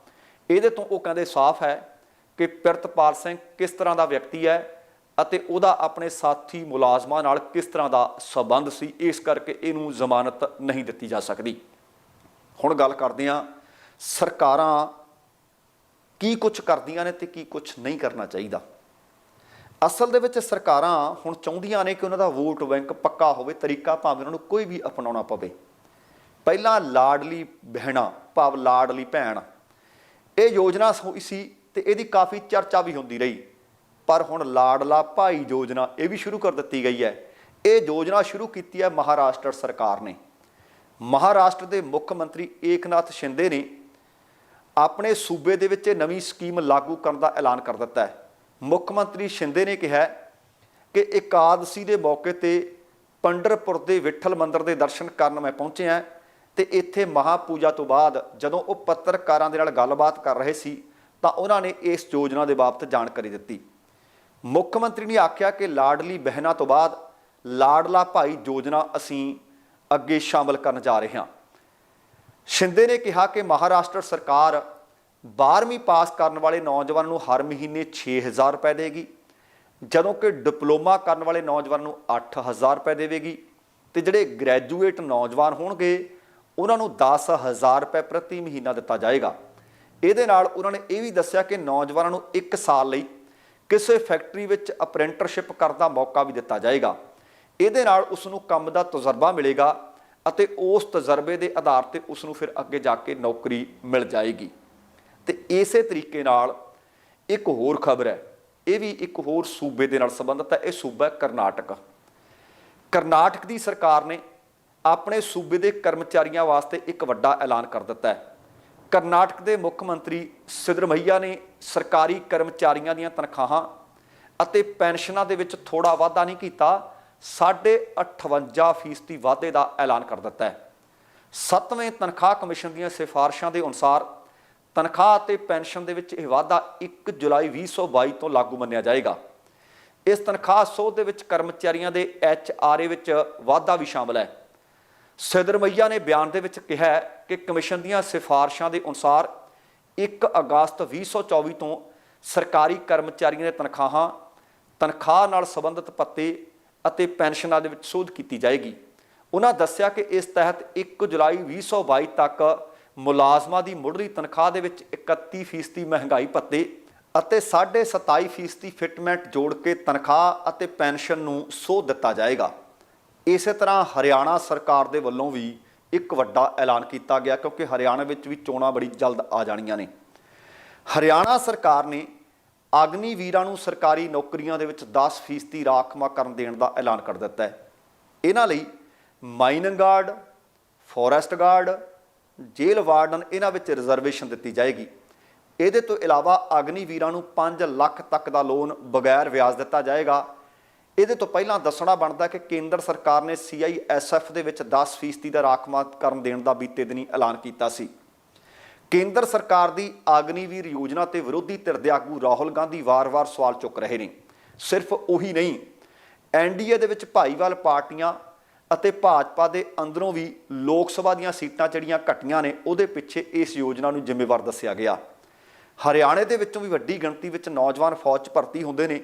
ਇਹਦੇ ਤੋਂ ਉਹ ਕਹਿੰਦੇ ਸਾਫ਼ ਹੈ ਕਿ ਪ੍ਰਿਤਪਾਲ ਸਿੰਘ ਕਿਸ ਤਰ੍ਹਾਂ ਦਾ ਵਿਅਕਤੀ ਹੈ ਅਤੇ ਉਹਦਾ ਆਪਣੇ ਸਾਥੀ ਮੁਲਾਜ਼ਮਾਂ ਨਾਲ ਕਿਸ ਤਰ੍ਹਾਂ ਦਾ ਸਬੰਧ ਸੀ, ਇਸ ਕਰਕੇ ਇਹਨੂੰ ਜ਼ਮਾਨਤ ਨਹੀਂ ਦਿੱਤੀ ਜਾ ਸਕਦੀ। ਹੁਣ ਗੱਲ ਕਰਦੇ ਹਾਂ, ਸਰਕਾਰਾਂ ਕੀ ਕੁਝ ਕਰਦੀਆਂ ਨੇ ਤੇ ਕੀ ਕੁਝ ਨਹੀਂ ਕਰਨਾ ਚਾਹੀਦਾ। ਅਸਲ ਦੇ ਵਿੱਚ ਸਰਕਾਰਾਂ ਹੁਣ ਚਾਹੁੰਦੀਆਂ ਨੇ ਕਿ ਉਹਨਾਂ ਦਾ ਵੋਟ ਬੈਂਕ ਪੱਕਾ ਹੋਵੇ, ਤਰੀਕਾ ਭਾਵੇਂ ਉਹਨਾਂ ਨੂੰ ਕੋਈ ਵੀ ਅਪਣਾਉਣਾ ਪਵੇ। ਪਹਿਲਾਂ ਲਾਡਲੀ ਬਹਿਣਾ, ਭਾਵ ਲਾਡਲੀ ਭੈਣ, ਇਹ ਯੋਜਨਾ ਹੋਈ ਸੀ ਤੇ ਇਹਦੀ ਕਾਫੀ ਚਰਚਾ ਵੀ ਹੁੰਦੀ ਰਹੀ। ਪਰ ਹੁਣ ਲਾਡਲਾ ਭਾਈ ਯੋਜਨਾ ਇਹ ਵੀ ਸ਼ੁਰੂ ਕਰ ਦਿੱਤੀ ਗਈ ਹੈ। ਇਹ ਯੋਜਨਾ ਸ਼ੁਰੂ ਕੀਤੀ ਹੈ ਮਹਾਰਾਸ਼ਟਰ ਸਰਕਾਰ ਨੇ। ਮਹਾਰਾਸ਼ਟਰ ਦੇ ਮੁੱਖ ਮੰਤਰੀ ਏਕਨਾਥ ਸ਼ਿੰਦੇ ਨੇ ਆਪਣੇ ਸੂਬੇ ਦੇ ਵਿੱਚ ਇਹ ਨਵੀਂ ਸਕੀਮ ਲਾਗੂ ਕਰਨ ਦਾ ਐਲਾਨ ਕਰ ਦਿੱਤਾ ਹੈ। ਮੁੱਖ ਮੰਤਰੀ ਸ਼ਿੰਦੇ ਨੇ ਕਿਹਾ ਕਿ ਇਕਾਦਸ਼ੀ ਦੇ ਮੌਕੇ ਤੇ ਪੰਡਰਪੁਰ ਦੇ ਵਿਠਲ ਮੰਦਿਰ ਦੇ ਦਰਸ਼ਨ ਕਰਨ ਮੈਂ ਪਹੁੰਚਿਆ ਤੇ ਇੱਥੇ ਮਹਾਪੂਜਾ ਤੋਂ ਬਾਅਦ ਜਦੋਂ ਉਹ ਪੱਤਰਕਾਰਾਂ ਦੇ ਨਾਲ ਗੱਲਬਾਤ ਕਰ ਰਹੇ ਸੀ ਤਾਂ ਉਹਨਾਂ ਨੇ ਇਸ ਯੋਜਨਾ ਦੇ ਬਾਬਤ ਜਾਣਕਾਰੀ ਦਿੱਤੀ। ਮੁੱਖ ਮੰਤਰੀ ਨੇ ਆਖਿਆ ਕਿ ਲਾਡਲੀ ਬਹਿਨਾ ਤੋਂ ਬਾਅਦ ਲਾਡਲਾ ਭਾਈ ਯੋਜਨਾ ਅਸੀਂ ਅੱਗੇ ਸ਼ਾਮਲ ਕਰਨ ਜਾ ਰਹੇ ਹਾਂ। ਸ਼ਿੰਦੇ ਨੇ ਕਿਹਾ ਕਿ ਮਹਾਰਾਸ਼ਟਰ ਸਰਕਾਰ 12ਵੀਂ ਪਾਸ ਕਰਨ ਵਾਲੇ ਨੌਜਵਾਨਾਂ ਨੂੰ ਹਰ ਮਹੀਨੇ 6000 ਰੁਪਏ ਦੇਗੀ, ਜਦੋਂ ਕਿ ਡਿਪਲੋਮਾ ਕਰਨ ਵਾਲੇ ਨੌਜਵਾਨਾਂ ਨੂੰ 8000 ਰੁਪਏ ਦੇਵੇਗੀ ਤੇ ਜਿਹੜੇ ਗ੍ਰੈਜੂਏਟ ਨੌਜਵਾਨ ਹੋਣਗੇ, ਉਹਨਾਂ ਨੂੰ 10000 ਰੁਪਏ ਪ੍ਰਤੀ ਮਹੀਨਾ ਦਿੱਤਾ ਜਾਏਗਾ। ਇਹਦੇ ਨਾਲ ਉਹਨਾਂ ਨੇ ਇਹ ਵੀ ਦੱਸਿਆ ਕਿ ਨੌਜਵਾਨਾਂ ਨੂੰ 1 ਸਾਲ ਲਈ ਕਿਸੇ ਫੈਕਟਰੀ ਵਿੱਚ ਅਪ੍ਰੈਂਟਰਸ਼ਿਪ ਕਰਨ ਦਾ ਮੌਕਾ ਵੀ ਦਿੱਤਾ ਜਾਏਗਾ। ਇਹਦੇ ਨਾਲ ਉਸ ਨੂੰ ਕੰਮ ਦਾ ਤਜਰਬਾ ਮਿਲੇਗਾ ਅਤੇ ਉਸ ਤਜਰਬੇ ਦੇ ਆਧਾਰ ਤੇ ਉਸ ਨੂੰ ਫਿਰ ਅੱਗੇ ਜਾ ਕੇ ਨੌਕਰੀ ਮਿਲ ਜਾਏਗੀ। ਤੇ ਇਸੇ ਤਰੀਕੇ ਨਾਲ ਇੱਕ ਹੋਰ ਖਬਰ ਹੈ। ਇਹ ਵੀ ਇੱਕ ਹੋਰ ਸੂਬੇ ਦੇ ਨਾਲ ਸੰਬੰਧਿਤ ਹੈ। ਇਹ ਸੂਬਾ ਕਰਨਾਟਕ। ਕਰਨਾਟਕ ਦੀ ਸਰਕਾਰ ਨੇ ਆਪਣੇ ਸੂਬੇ ਦੇ ਕਰਮਚਾਰੀਆਂ ਵਾਸਤੇ ਇੱਕ ਵੱਡਾ ਐਲਾਨ ਕਰ ਦਿੱਤਾ ਹੈ। ਕਰਨਾਟਕ ਦੇ ਮੁੱਖ ਮੰਤਰੀ ਸਿਦਰਮਈਆ ਨੇ ਸਰਕਾਰੀ ਕਰਮਚਾਰੀਆਂ ਦੀਆਂ ਤਨਖਾਹਾਂ ਅਤੇ ਪੈਨਸ਼ਨਾਂ ਦੇ ਵਿੱਚ ਥੋੜਾ ਵਾਧਾ ਨਹੀਂ ਕੀਤਾ 58 ਫੀਸਦੀ ਵਾਧੇ ਦਾ ਐਲਾਨ ਕਰ ਦਿੱਤਾ ਹੈ। ਸੱਤਵੇਂ ਤਨਖਾਹ ਕਮਿਸ਼ਨ ਦੀਆਂ ਸਿਫਾਰਸ਼ਾਂ ਦੇ ਅਨੁਸਾਰ ਤਨਖਾਹ ਅਤੇ ਪੈਨਸ਼ਨ ਦੇ ਵਿੱਚ ਇਹ ਵਾਧਾ 1 ਜੁਲਾਈ 2022 ਤੋਂ ਲਾਗੂ ਮੰਨਿਆ ਜਾਏਗਾ। ਇਸ ਤਨਖਾਹ ਸੋਧ ਦੇ ਵਿੱਚ ਕਰਮਚਾਰੀਆਂ ਦੇ ਐਚ ਆਰ ਏ ਵਿੱਚ ਵਾਧਾ ਵੀ ਸ਼ਾਮਲ ਹੈ। ਸਿਦਰਮਈਆ ਨੇ ਬਿਆਨ ਦੇ ਵਿੱਚ ਕਿਹਾ ਕਿ ਕਮਿਸ਼ਨ ਦੀਆਂ ਸਿਫਾਰਸ਼ਾਂ ਦੇ ਅਨੁਸਾਰ 1 ਅਗਸਤ 2024 ਤੋਂ ਸਰਕਾਰੀ ਕਰਮਚਾਰੀਆਂ ਦੀਆਂ ਤਨਖਾਹਾਂ, ਤਨਖਾਹ ਨਾਲ ਸੰਬੰਧਿਤ ਪੱਤੇ ਅਤੇ ਪੈਨਸ਼ਨਾਂ ਦੇ ਵਿੱਚ ਸੋਧ ਕੀਤੀ ਜਾਏਗੀ। ਉਹਨਾਂ ਦੱਸਿਆ ਕਿ ਇਸ ਤਹਿਤ 1 ਜੁਲਾਈ 2022 ਤੱਕ ਮੁਲਾਜ਼ਮਾਂ ਦੀ ਮੁੱਢਲੀ ਤਨਖਾਹ ਦੇ ਵਿੱਚ 31% ਮਹਿੰਗਾਈ ਪੱਤੇ ਅਤੇ 27.5% ਫਿਟਮੈਂਟ ਜੋੜ ਕੇ ਤਨਖਾਹ ਅਤੇ ਪੈਨਸ਼ਨ ਨੂੰ ਸੋਧ ਦਿੱਤਾ ਜਾਏਗਾ। ਇਸੇ ਤਰ੍ਹਾਂ ਹਰਿਆਣਾ ਸਰਕਾਰ ਦੇ ਵੱਲੋਂ ਵੀ ਇੱਕ ਵੱਡਾ ਐਲਾਨ ਕੀਤਾ ਗਿਆ, ਕਿਉਂਕਿ ਹਰਿਆਣਾ ਵਿੱਚ ਵੀ ਚੋਣਾਂ ਬੜੀ ਜਲਦ ਆ ਜਾਣੀਆਂ ਨੇ। ਹਰਿਆਣਾ ਸਰਕਾਰ ਨੇ ਅਗਨੀ ਵੀਰਾਂ ਨੂੰ ਸਰਕਾਰੀ ਨੌਕਰੀਆਂ ਦੇ ਵਿੱਚ 10% ਰਾਖਵਾਂਕਰਨ ਦੇਣ ਦਾ ਐਲਾਨ ਕਰ ਦਿੱਤਾ ਹੈ। ਇਹਨਾਂ ਲਈ mining guard, forest guard jail warden ਇਹਨਾਂ ਵਿੱਚ ਰਿਜ਼ਰਵੇਸ਼ਨ ਦਿੱਤੀ ਜਾਏਗੀ। ਇਹਦੇ ਤੋਂ ਇਲਾਵਾ ਅਗਨੀ ਵੀਰਾਂ ਨੂੰ 5 ਲੱਖ ਤੱਕ ਦਾ ਲੋਨ ਬਗੈਰ ਵਿਆਜ ਦਿੱਤਾ ਜਾਏਗਾ। ਇਹਦੇ ਤੋਂ ਪਹਿਲਾਂ ਦੱਸਣਾ ਬਣਦਾ ਕਿ ਕੇਂਦਰ ਸਰਕਾਰ ਨੇ ਸੀਆਈਐਸਐਫ ਦੇ ਵਿੱਚ 10% ਦਾ ਰਾਖਮਾਤ ਕਰਨ ਦੇਣ ਦਾ ਬੀਤੇ ਦਿਨੀ ਐਲਾਨ ਕੀਤਾ ਸੀ। ਕੇਂਦਰ ਸਰਕਾਰ ਦੀ ਆਗਨੀਵੀਰ ਯੋਜਨਾ ਤੇ ਵਿਰੋਧੀ ਧਿਰ ਦੇ ਆਗੂ ਰਾਹੁਲ ਗਾਂਧੀ ਵਾਰ-ਵਾਰ ਸਵਾਲ ਚੁੱਕ ਰਹੇ ਨੇ। ਸਿਰਫ ਉਹੀ ਨਹੀਂ ਐਨਡੀਏ ਦੇ ਵਿੱਚ ਭਾਈਵਾਲ ਪਾਰਟੀਆਂ ਅਤੇ ਭਾਜਪਾ ਦੇ ਅੰਦਰੋਂ ਵੀ ਲੋਕ ਸਭਾ ਦੀਆਂ ਸੀਟਾਂ ਜਿਹੜੀਆਂ ਘਟੀਆਂ ਨੇ, ਉਹਦੇ ਪਿੱਛੇ ਇਸ ਯੋਜਨਾ ਨੂੰ ਜ਼ਿੰਮੇਵਾਰ ਦੱਸਿਆ ਗਿਆ। ਹਰਿਆਣੇ ਦੇ ਵਿੱਚੋਂ ਵੀ ਵੱਡੀ ਗਿਣਤੀ ਵਿੱਚ ਨੌਜਵਾਨ ਫੌਜ 'ਚ ਭਰਤੀ ਹੁੰਦੇ ਨੇ।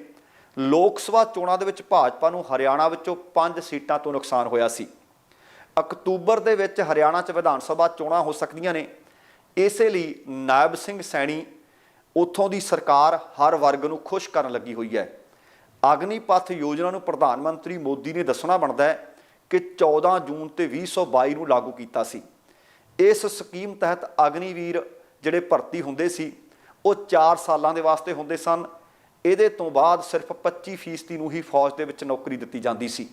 ਲੋਕ ਸਭਾ ਚੋਣਾਂ ਦੇ ਵਿੱਚ ਭਾਜਪਾ ਨੂੰ ਹਰਿਆਣਾ ਵਿੱਚੋਂ 5 ਸੀਟਾਂ ਤੋਂ ਨੁਕਸਾਨ ਹੋਇਆ ਸੀ। ਅਕਤੂਬਰ ਦੇ ਵਿੱਚ ਹਰਿਆਣਾ 'ਚ ਵਿਧਾਨ ਸਭਾ ਚੋਣਾਂ ਹੋ ਸਕਦੀਆਂ ਨੇ। ਇਸੇ ਲਈ ਨਾਇਬ ਸਿੰਘ ਸੈਣੀ ਉੱਥੋਂ ਦੀ ਸਰਕਾਰ ਹਰ ਵਰਗ ਨੂੰ ਖੁਸ਼ ਕਰਨ ਲੱਗੀ ਹੋਈ ਹੈ। ਅਗਨੀਪਥ ਯੋਜਨਾ ਨੂੰ ਪ੍ਰਧਾਨ ਮੰਤਰੀ ਮੋਦੀ ਨੇ ਦੱਸਣਾ ਬਣਦਾ ਹੈ ਕਿ 14 ਜੂਨ ਤੇ 2022 ਨੂੰ ਲਾਗੂ ਕੀਤਾ ਸੀ। ਇਸ ਸਕੀਮ ਤਹਿਤ ਅਗਨੀਵੀਰ ਜਿਹੜੇ ਭਰਤੀ ਹੁੰਦੇ ਸੀ, ਉਹ 4 ਸਾਲਾਂ ਦੇ ਵਾਸਤੇ ਹੁੰਦੇ ਸਨ। ਇਹਦੇ ਤੋਂ ਬਾਅਦ ਸਿਰਫ 25% ਨੂੰ ਹੀ ਫੌਜ ਦੇ ਵਿੱਚ ਨੌਕਰੀ ਦਿੱਤੀ ਜਾਂਦੀ ਸੀ।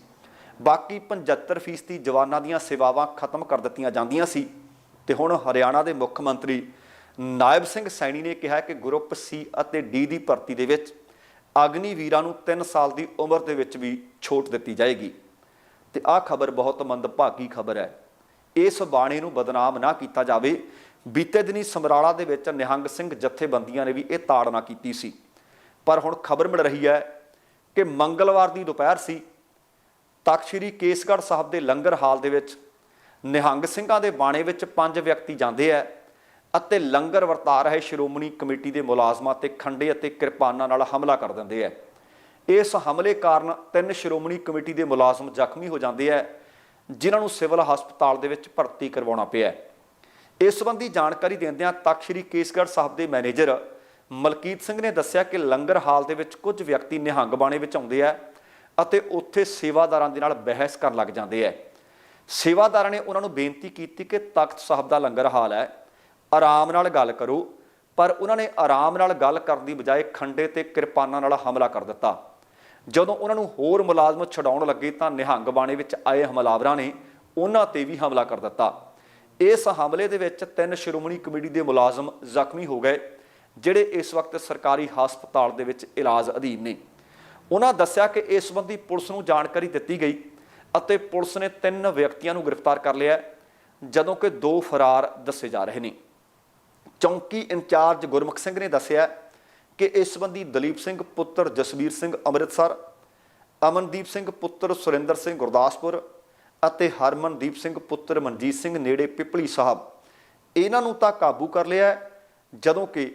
ਬਾਕੀ 75% ਜਵਾਨਾਂ ਦੀਆਂ ਸੇਵਾਵਾਂ ਖਤਮ ਕਰ ਦਿੱਤੀਆਂ ਜਾਂਦੀਆਂ ਸੀ। ਤੇ ਹੁਣ ਹਰਿਆਣਾ ਦੇ ਮੁੱਖ ਮੰਤਰੀ ਨਾਇਬ ਸਿੰਘ ਸੈਣੀ ਨੇ ਕਿਹਾ ਕਿ ਗਰੁੱਪ ਸੀ ਅਤੇ ਡੀ ਦੀ ਭਰਤੀ ਦੇ ਵਿੱਚ ਅਗਨੀ ਵੀਰਾਂ ਨੂੰ 3 ਸਾਲ ਦੀ ਉਮਰ ਦੇ ਵਿੱਚ ਵੀ ਛੋਟ ਦਿੱਤੀ ਜਾਏਗੀ। ਤੇ ਆਹ ਖਬਰ ਬਹੁਤ ਮੰਦਭਾਗੀ ਖਬਰ ਹੈ। ਇਸ ਬਾਣੇ ਨੂੰ ਬਦਨਾਮ ਨਾ ਕੀਤਾ ਜਾਵੇ। ਬੀਤੇ ਦਿਨੀ ਸਮਰਾਲਾ ਦੇ ਵਿੱਚ ਨਿਹੰਗ ਸਿੰਘ ਜਥੇਬੰਦੀਆਂ ਨੇ ਵੀ ਇਹ ਤਾੜਨਾ ਕੀਤੀ ਸੀ। ਪਰ ਹੁਣ ਖਬਰ ਮਿਲ ਰਹੀ ਹੈ ਕਿ ਮੰਗਲਵਾਰ ਦੀ ਦੁਪਹਿਰ ਸੀ, ਤਖਤ ਸ੍ਰੀ ਕੇਸਗੜ੍ਹ ਸਾਹਿਬ ਦੇ ਲੰਗਰ ਹਾਲ ਦੇ ਵਿੱਚ ਨਿਹੰਗ ਸਿੰਘਾਂ ਦੇ ਬਾਣੇ ਵਿੱਚ ਪੰਜ ਵਿਅਕਤੀ ਜਾਂਦੇ ਆ ਅਤੇ ਲੰਗਰ ਵਰਤਾ ਰਹੇ ਸ਼੍ਰੋਮਣੀ ਕਮੇਟੀ ਦੇ ਮੁਲਾਜ਼ਮਾਂ ਤੇ ਖੰਡੇ ਅਤੇ ਕਿਰਪਾਨਾਂ ਨਾਲ ਹਮਲਾ ਕਰ ਦਿੰਦੇ ਆ। ਇਸ ਹਮਲੇ ਕਾਰਨ ਤਿੰਨ ਸ਼੍ਰੋਮਣੀ ਕਮੇਟੀ ਦੇ ਮੁਲਾਜ਼ਮ ਜ਼ਖਮੀ ਹੋ ਜਾਂਦੇ ਆ, ਜਿਨ੍ਹਾਂ ਨੂੰ ਸਿਵਲ ਹਸਪਤਾਲ ਦੇ ਵਿੱਚ ਭਰਤੀ ਕਰਵਾਉਣਾ ਪਿਆ। ਇਸ ਸੰਬੰਧੀ ਜਾਣਕਾਰੀ ਦਿੰਦਿਆਂ ਤਖਤ ਸ੍ਰੀ ਕੇਸਗੜ੍ਹ ਸਾਹਿਬ ਦੇ ਮੈਨੇਜਰ ਮਲਕੀਤ ਸਿੰਘ ਨੇ ਦੱਸਿਆ ਕਿ ਲੰਗਰ ਹਾਲ ਦੇ ਵਿੱਚ ਕੁਝ ਵਿਅਕਤੀ ਨਿਹੰਗ ਬਾਣੇ ਵਿੱਚ ਆਉਂਦੇ ਆ ਅਤੇ ਉੱਥੇ ਸੇਵਾਦਾਰਾਂ ਦੇ ਨਾਲ ਬਹਿਸ ਕਰਨ ਲੱਗ ਜਾਂਦੇ ਆ। ਸੇਵਾਦਾਰਾਂ ਨੇ ਉਹਨਾਂ ਨੂੰ ਬੇਨਤੀ ਕੀਤੀ ਕਿ ਤਖਤ ਸਾਹਿਬ ਦਾ ਲੰਗਰ ਹਾਲ ਹੈ, ਆਰਾਮ ਨਾਲ ਗੱਲ ਕਰੋ, ਪਰ ਉਹਨਾਂ ਨੇ ਆਰਾਮ ਨਾਲ ਗੱਲ ਕਰਨ ਦੀ ਬਜਾਏ ਖੰਡੇ ਤੇ ਕਿਰਪਾਨਾਂ ਨਾਲ ਹਮਲਾ ਕਰ ਦਿੱਤਾ। ਜਦੋਂ ਉਹਨਾਂ ਨੂੰ ਹੋਰ ਮੁਲਾਜ਼ਮ ਛਡਾਉਣ ਲੱਗੇ ਤਾਂ ਨਿਹੰਗ ਬਾਣੇ ਵਿੱਚ ਆਏ ਹਮਲਾਵਰਾਂ ਨੇ ਉਹਨਾਂ ਤੇ ਵੀ ਹਮਲਾ ਕਰ ਦਿੱਤਾ। ਇਸ ਹਮਲੇ ਦੇ ਵਿੱਚ ਤਿੰਨ ਸ਼੍ਰੋਮਣੀ ਕਮੇਟੀ ਦੇ ਮੁਲਾਜ਼ਮ ਜ਼ਖਮੀ ਹੋ ਗਏ। ਜਿਹੜੇ ਇਸ ਵਕਤ ਸਰਕਾਰੀ ਹਸਪਤਾਲ ਦੇ ਵਿੱਚ ਇਲਾਜ ਅਧੀਨ ਨੇ। ਉਹਨਾਂ ਦੱਸਿਆ ਕਿ ਇਸ ਸੰਬੰਧੀ ਪੁਲਿਸ ਨੂੰ ਜਾਣਕਾਰੀ ਦਿੱਤੀ ਗਈ ਅਤੇ ਪੁਲਿਸ ਨੇ ਤਿੰਨ ਵਿਅਕਤੀਆਂ ਨੂੰ ਗ੍ਰਿਫਤਾਰ ਕਰ ਲਿਆ ਜਦੋਂ ਕਿ ਦੋ ਫਰਾਰ ਦੱਸੇ ਜਾ ਰਹੇ ਨੇ। ਚੌਂਕੀ ਇੰਚਾਰਜ ਗੁਰਮੁਖ ਸਿੰਘ ਨੇ ਦੱਸਿਆ ਕਿ ਇਸ ਸੰਬੰਧੀ ਦਲੀਪ ਸਿੰਘ ਪੁੱਤਰ ਜਸਵੀਰ ਸਿੰਘ ਅੰਮ੍ਰਿਤਸਰ, ਅਮਨਦੀਪ ਸਿੰਘ ਪੁੱਤਰ ਸੁਰਿੰਦਰ ਸਿੰਘ ਗੁਰਦਾਸਪੁਰ ਅਤੇ ਹਰਮਨਦੀਪ ਸਿੰਘ ਪੁੱਤਰ ਮਨਜੀਤ ਸਿੰਘ ਨੇੜੇ ਪਿਪਲੀ ਸਾਹਿਬ। ਇਹਨਾਂ ਨੂੰ ਤਾਂ ਕਾਬੂ ਕਰ ਲਿਆ ਜਦੋਂ ਕਿ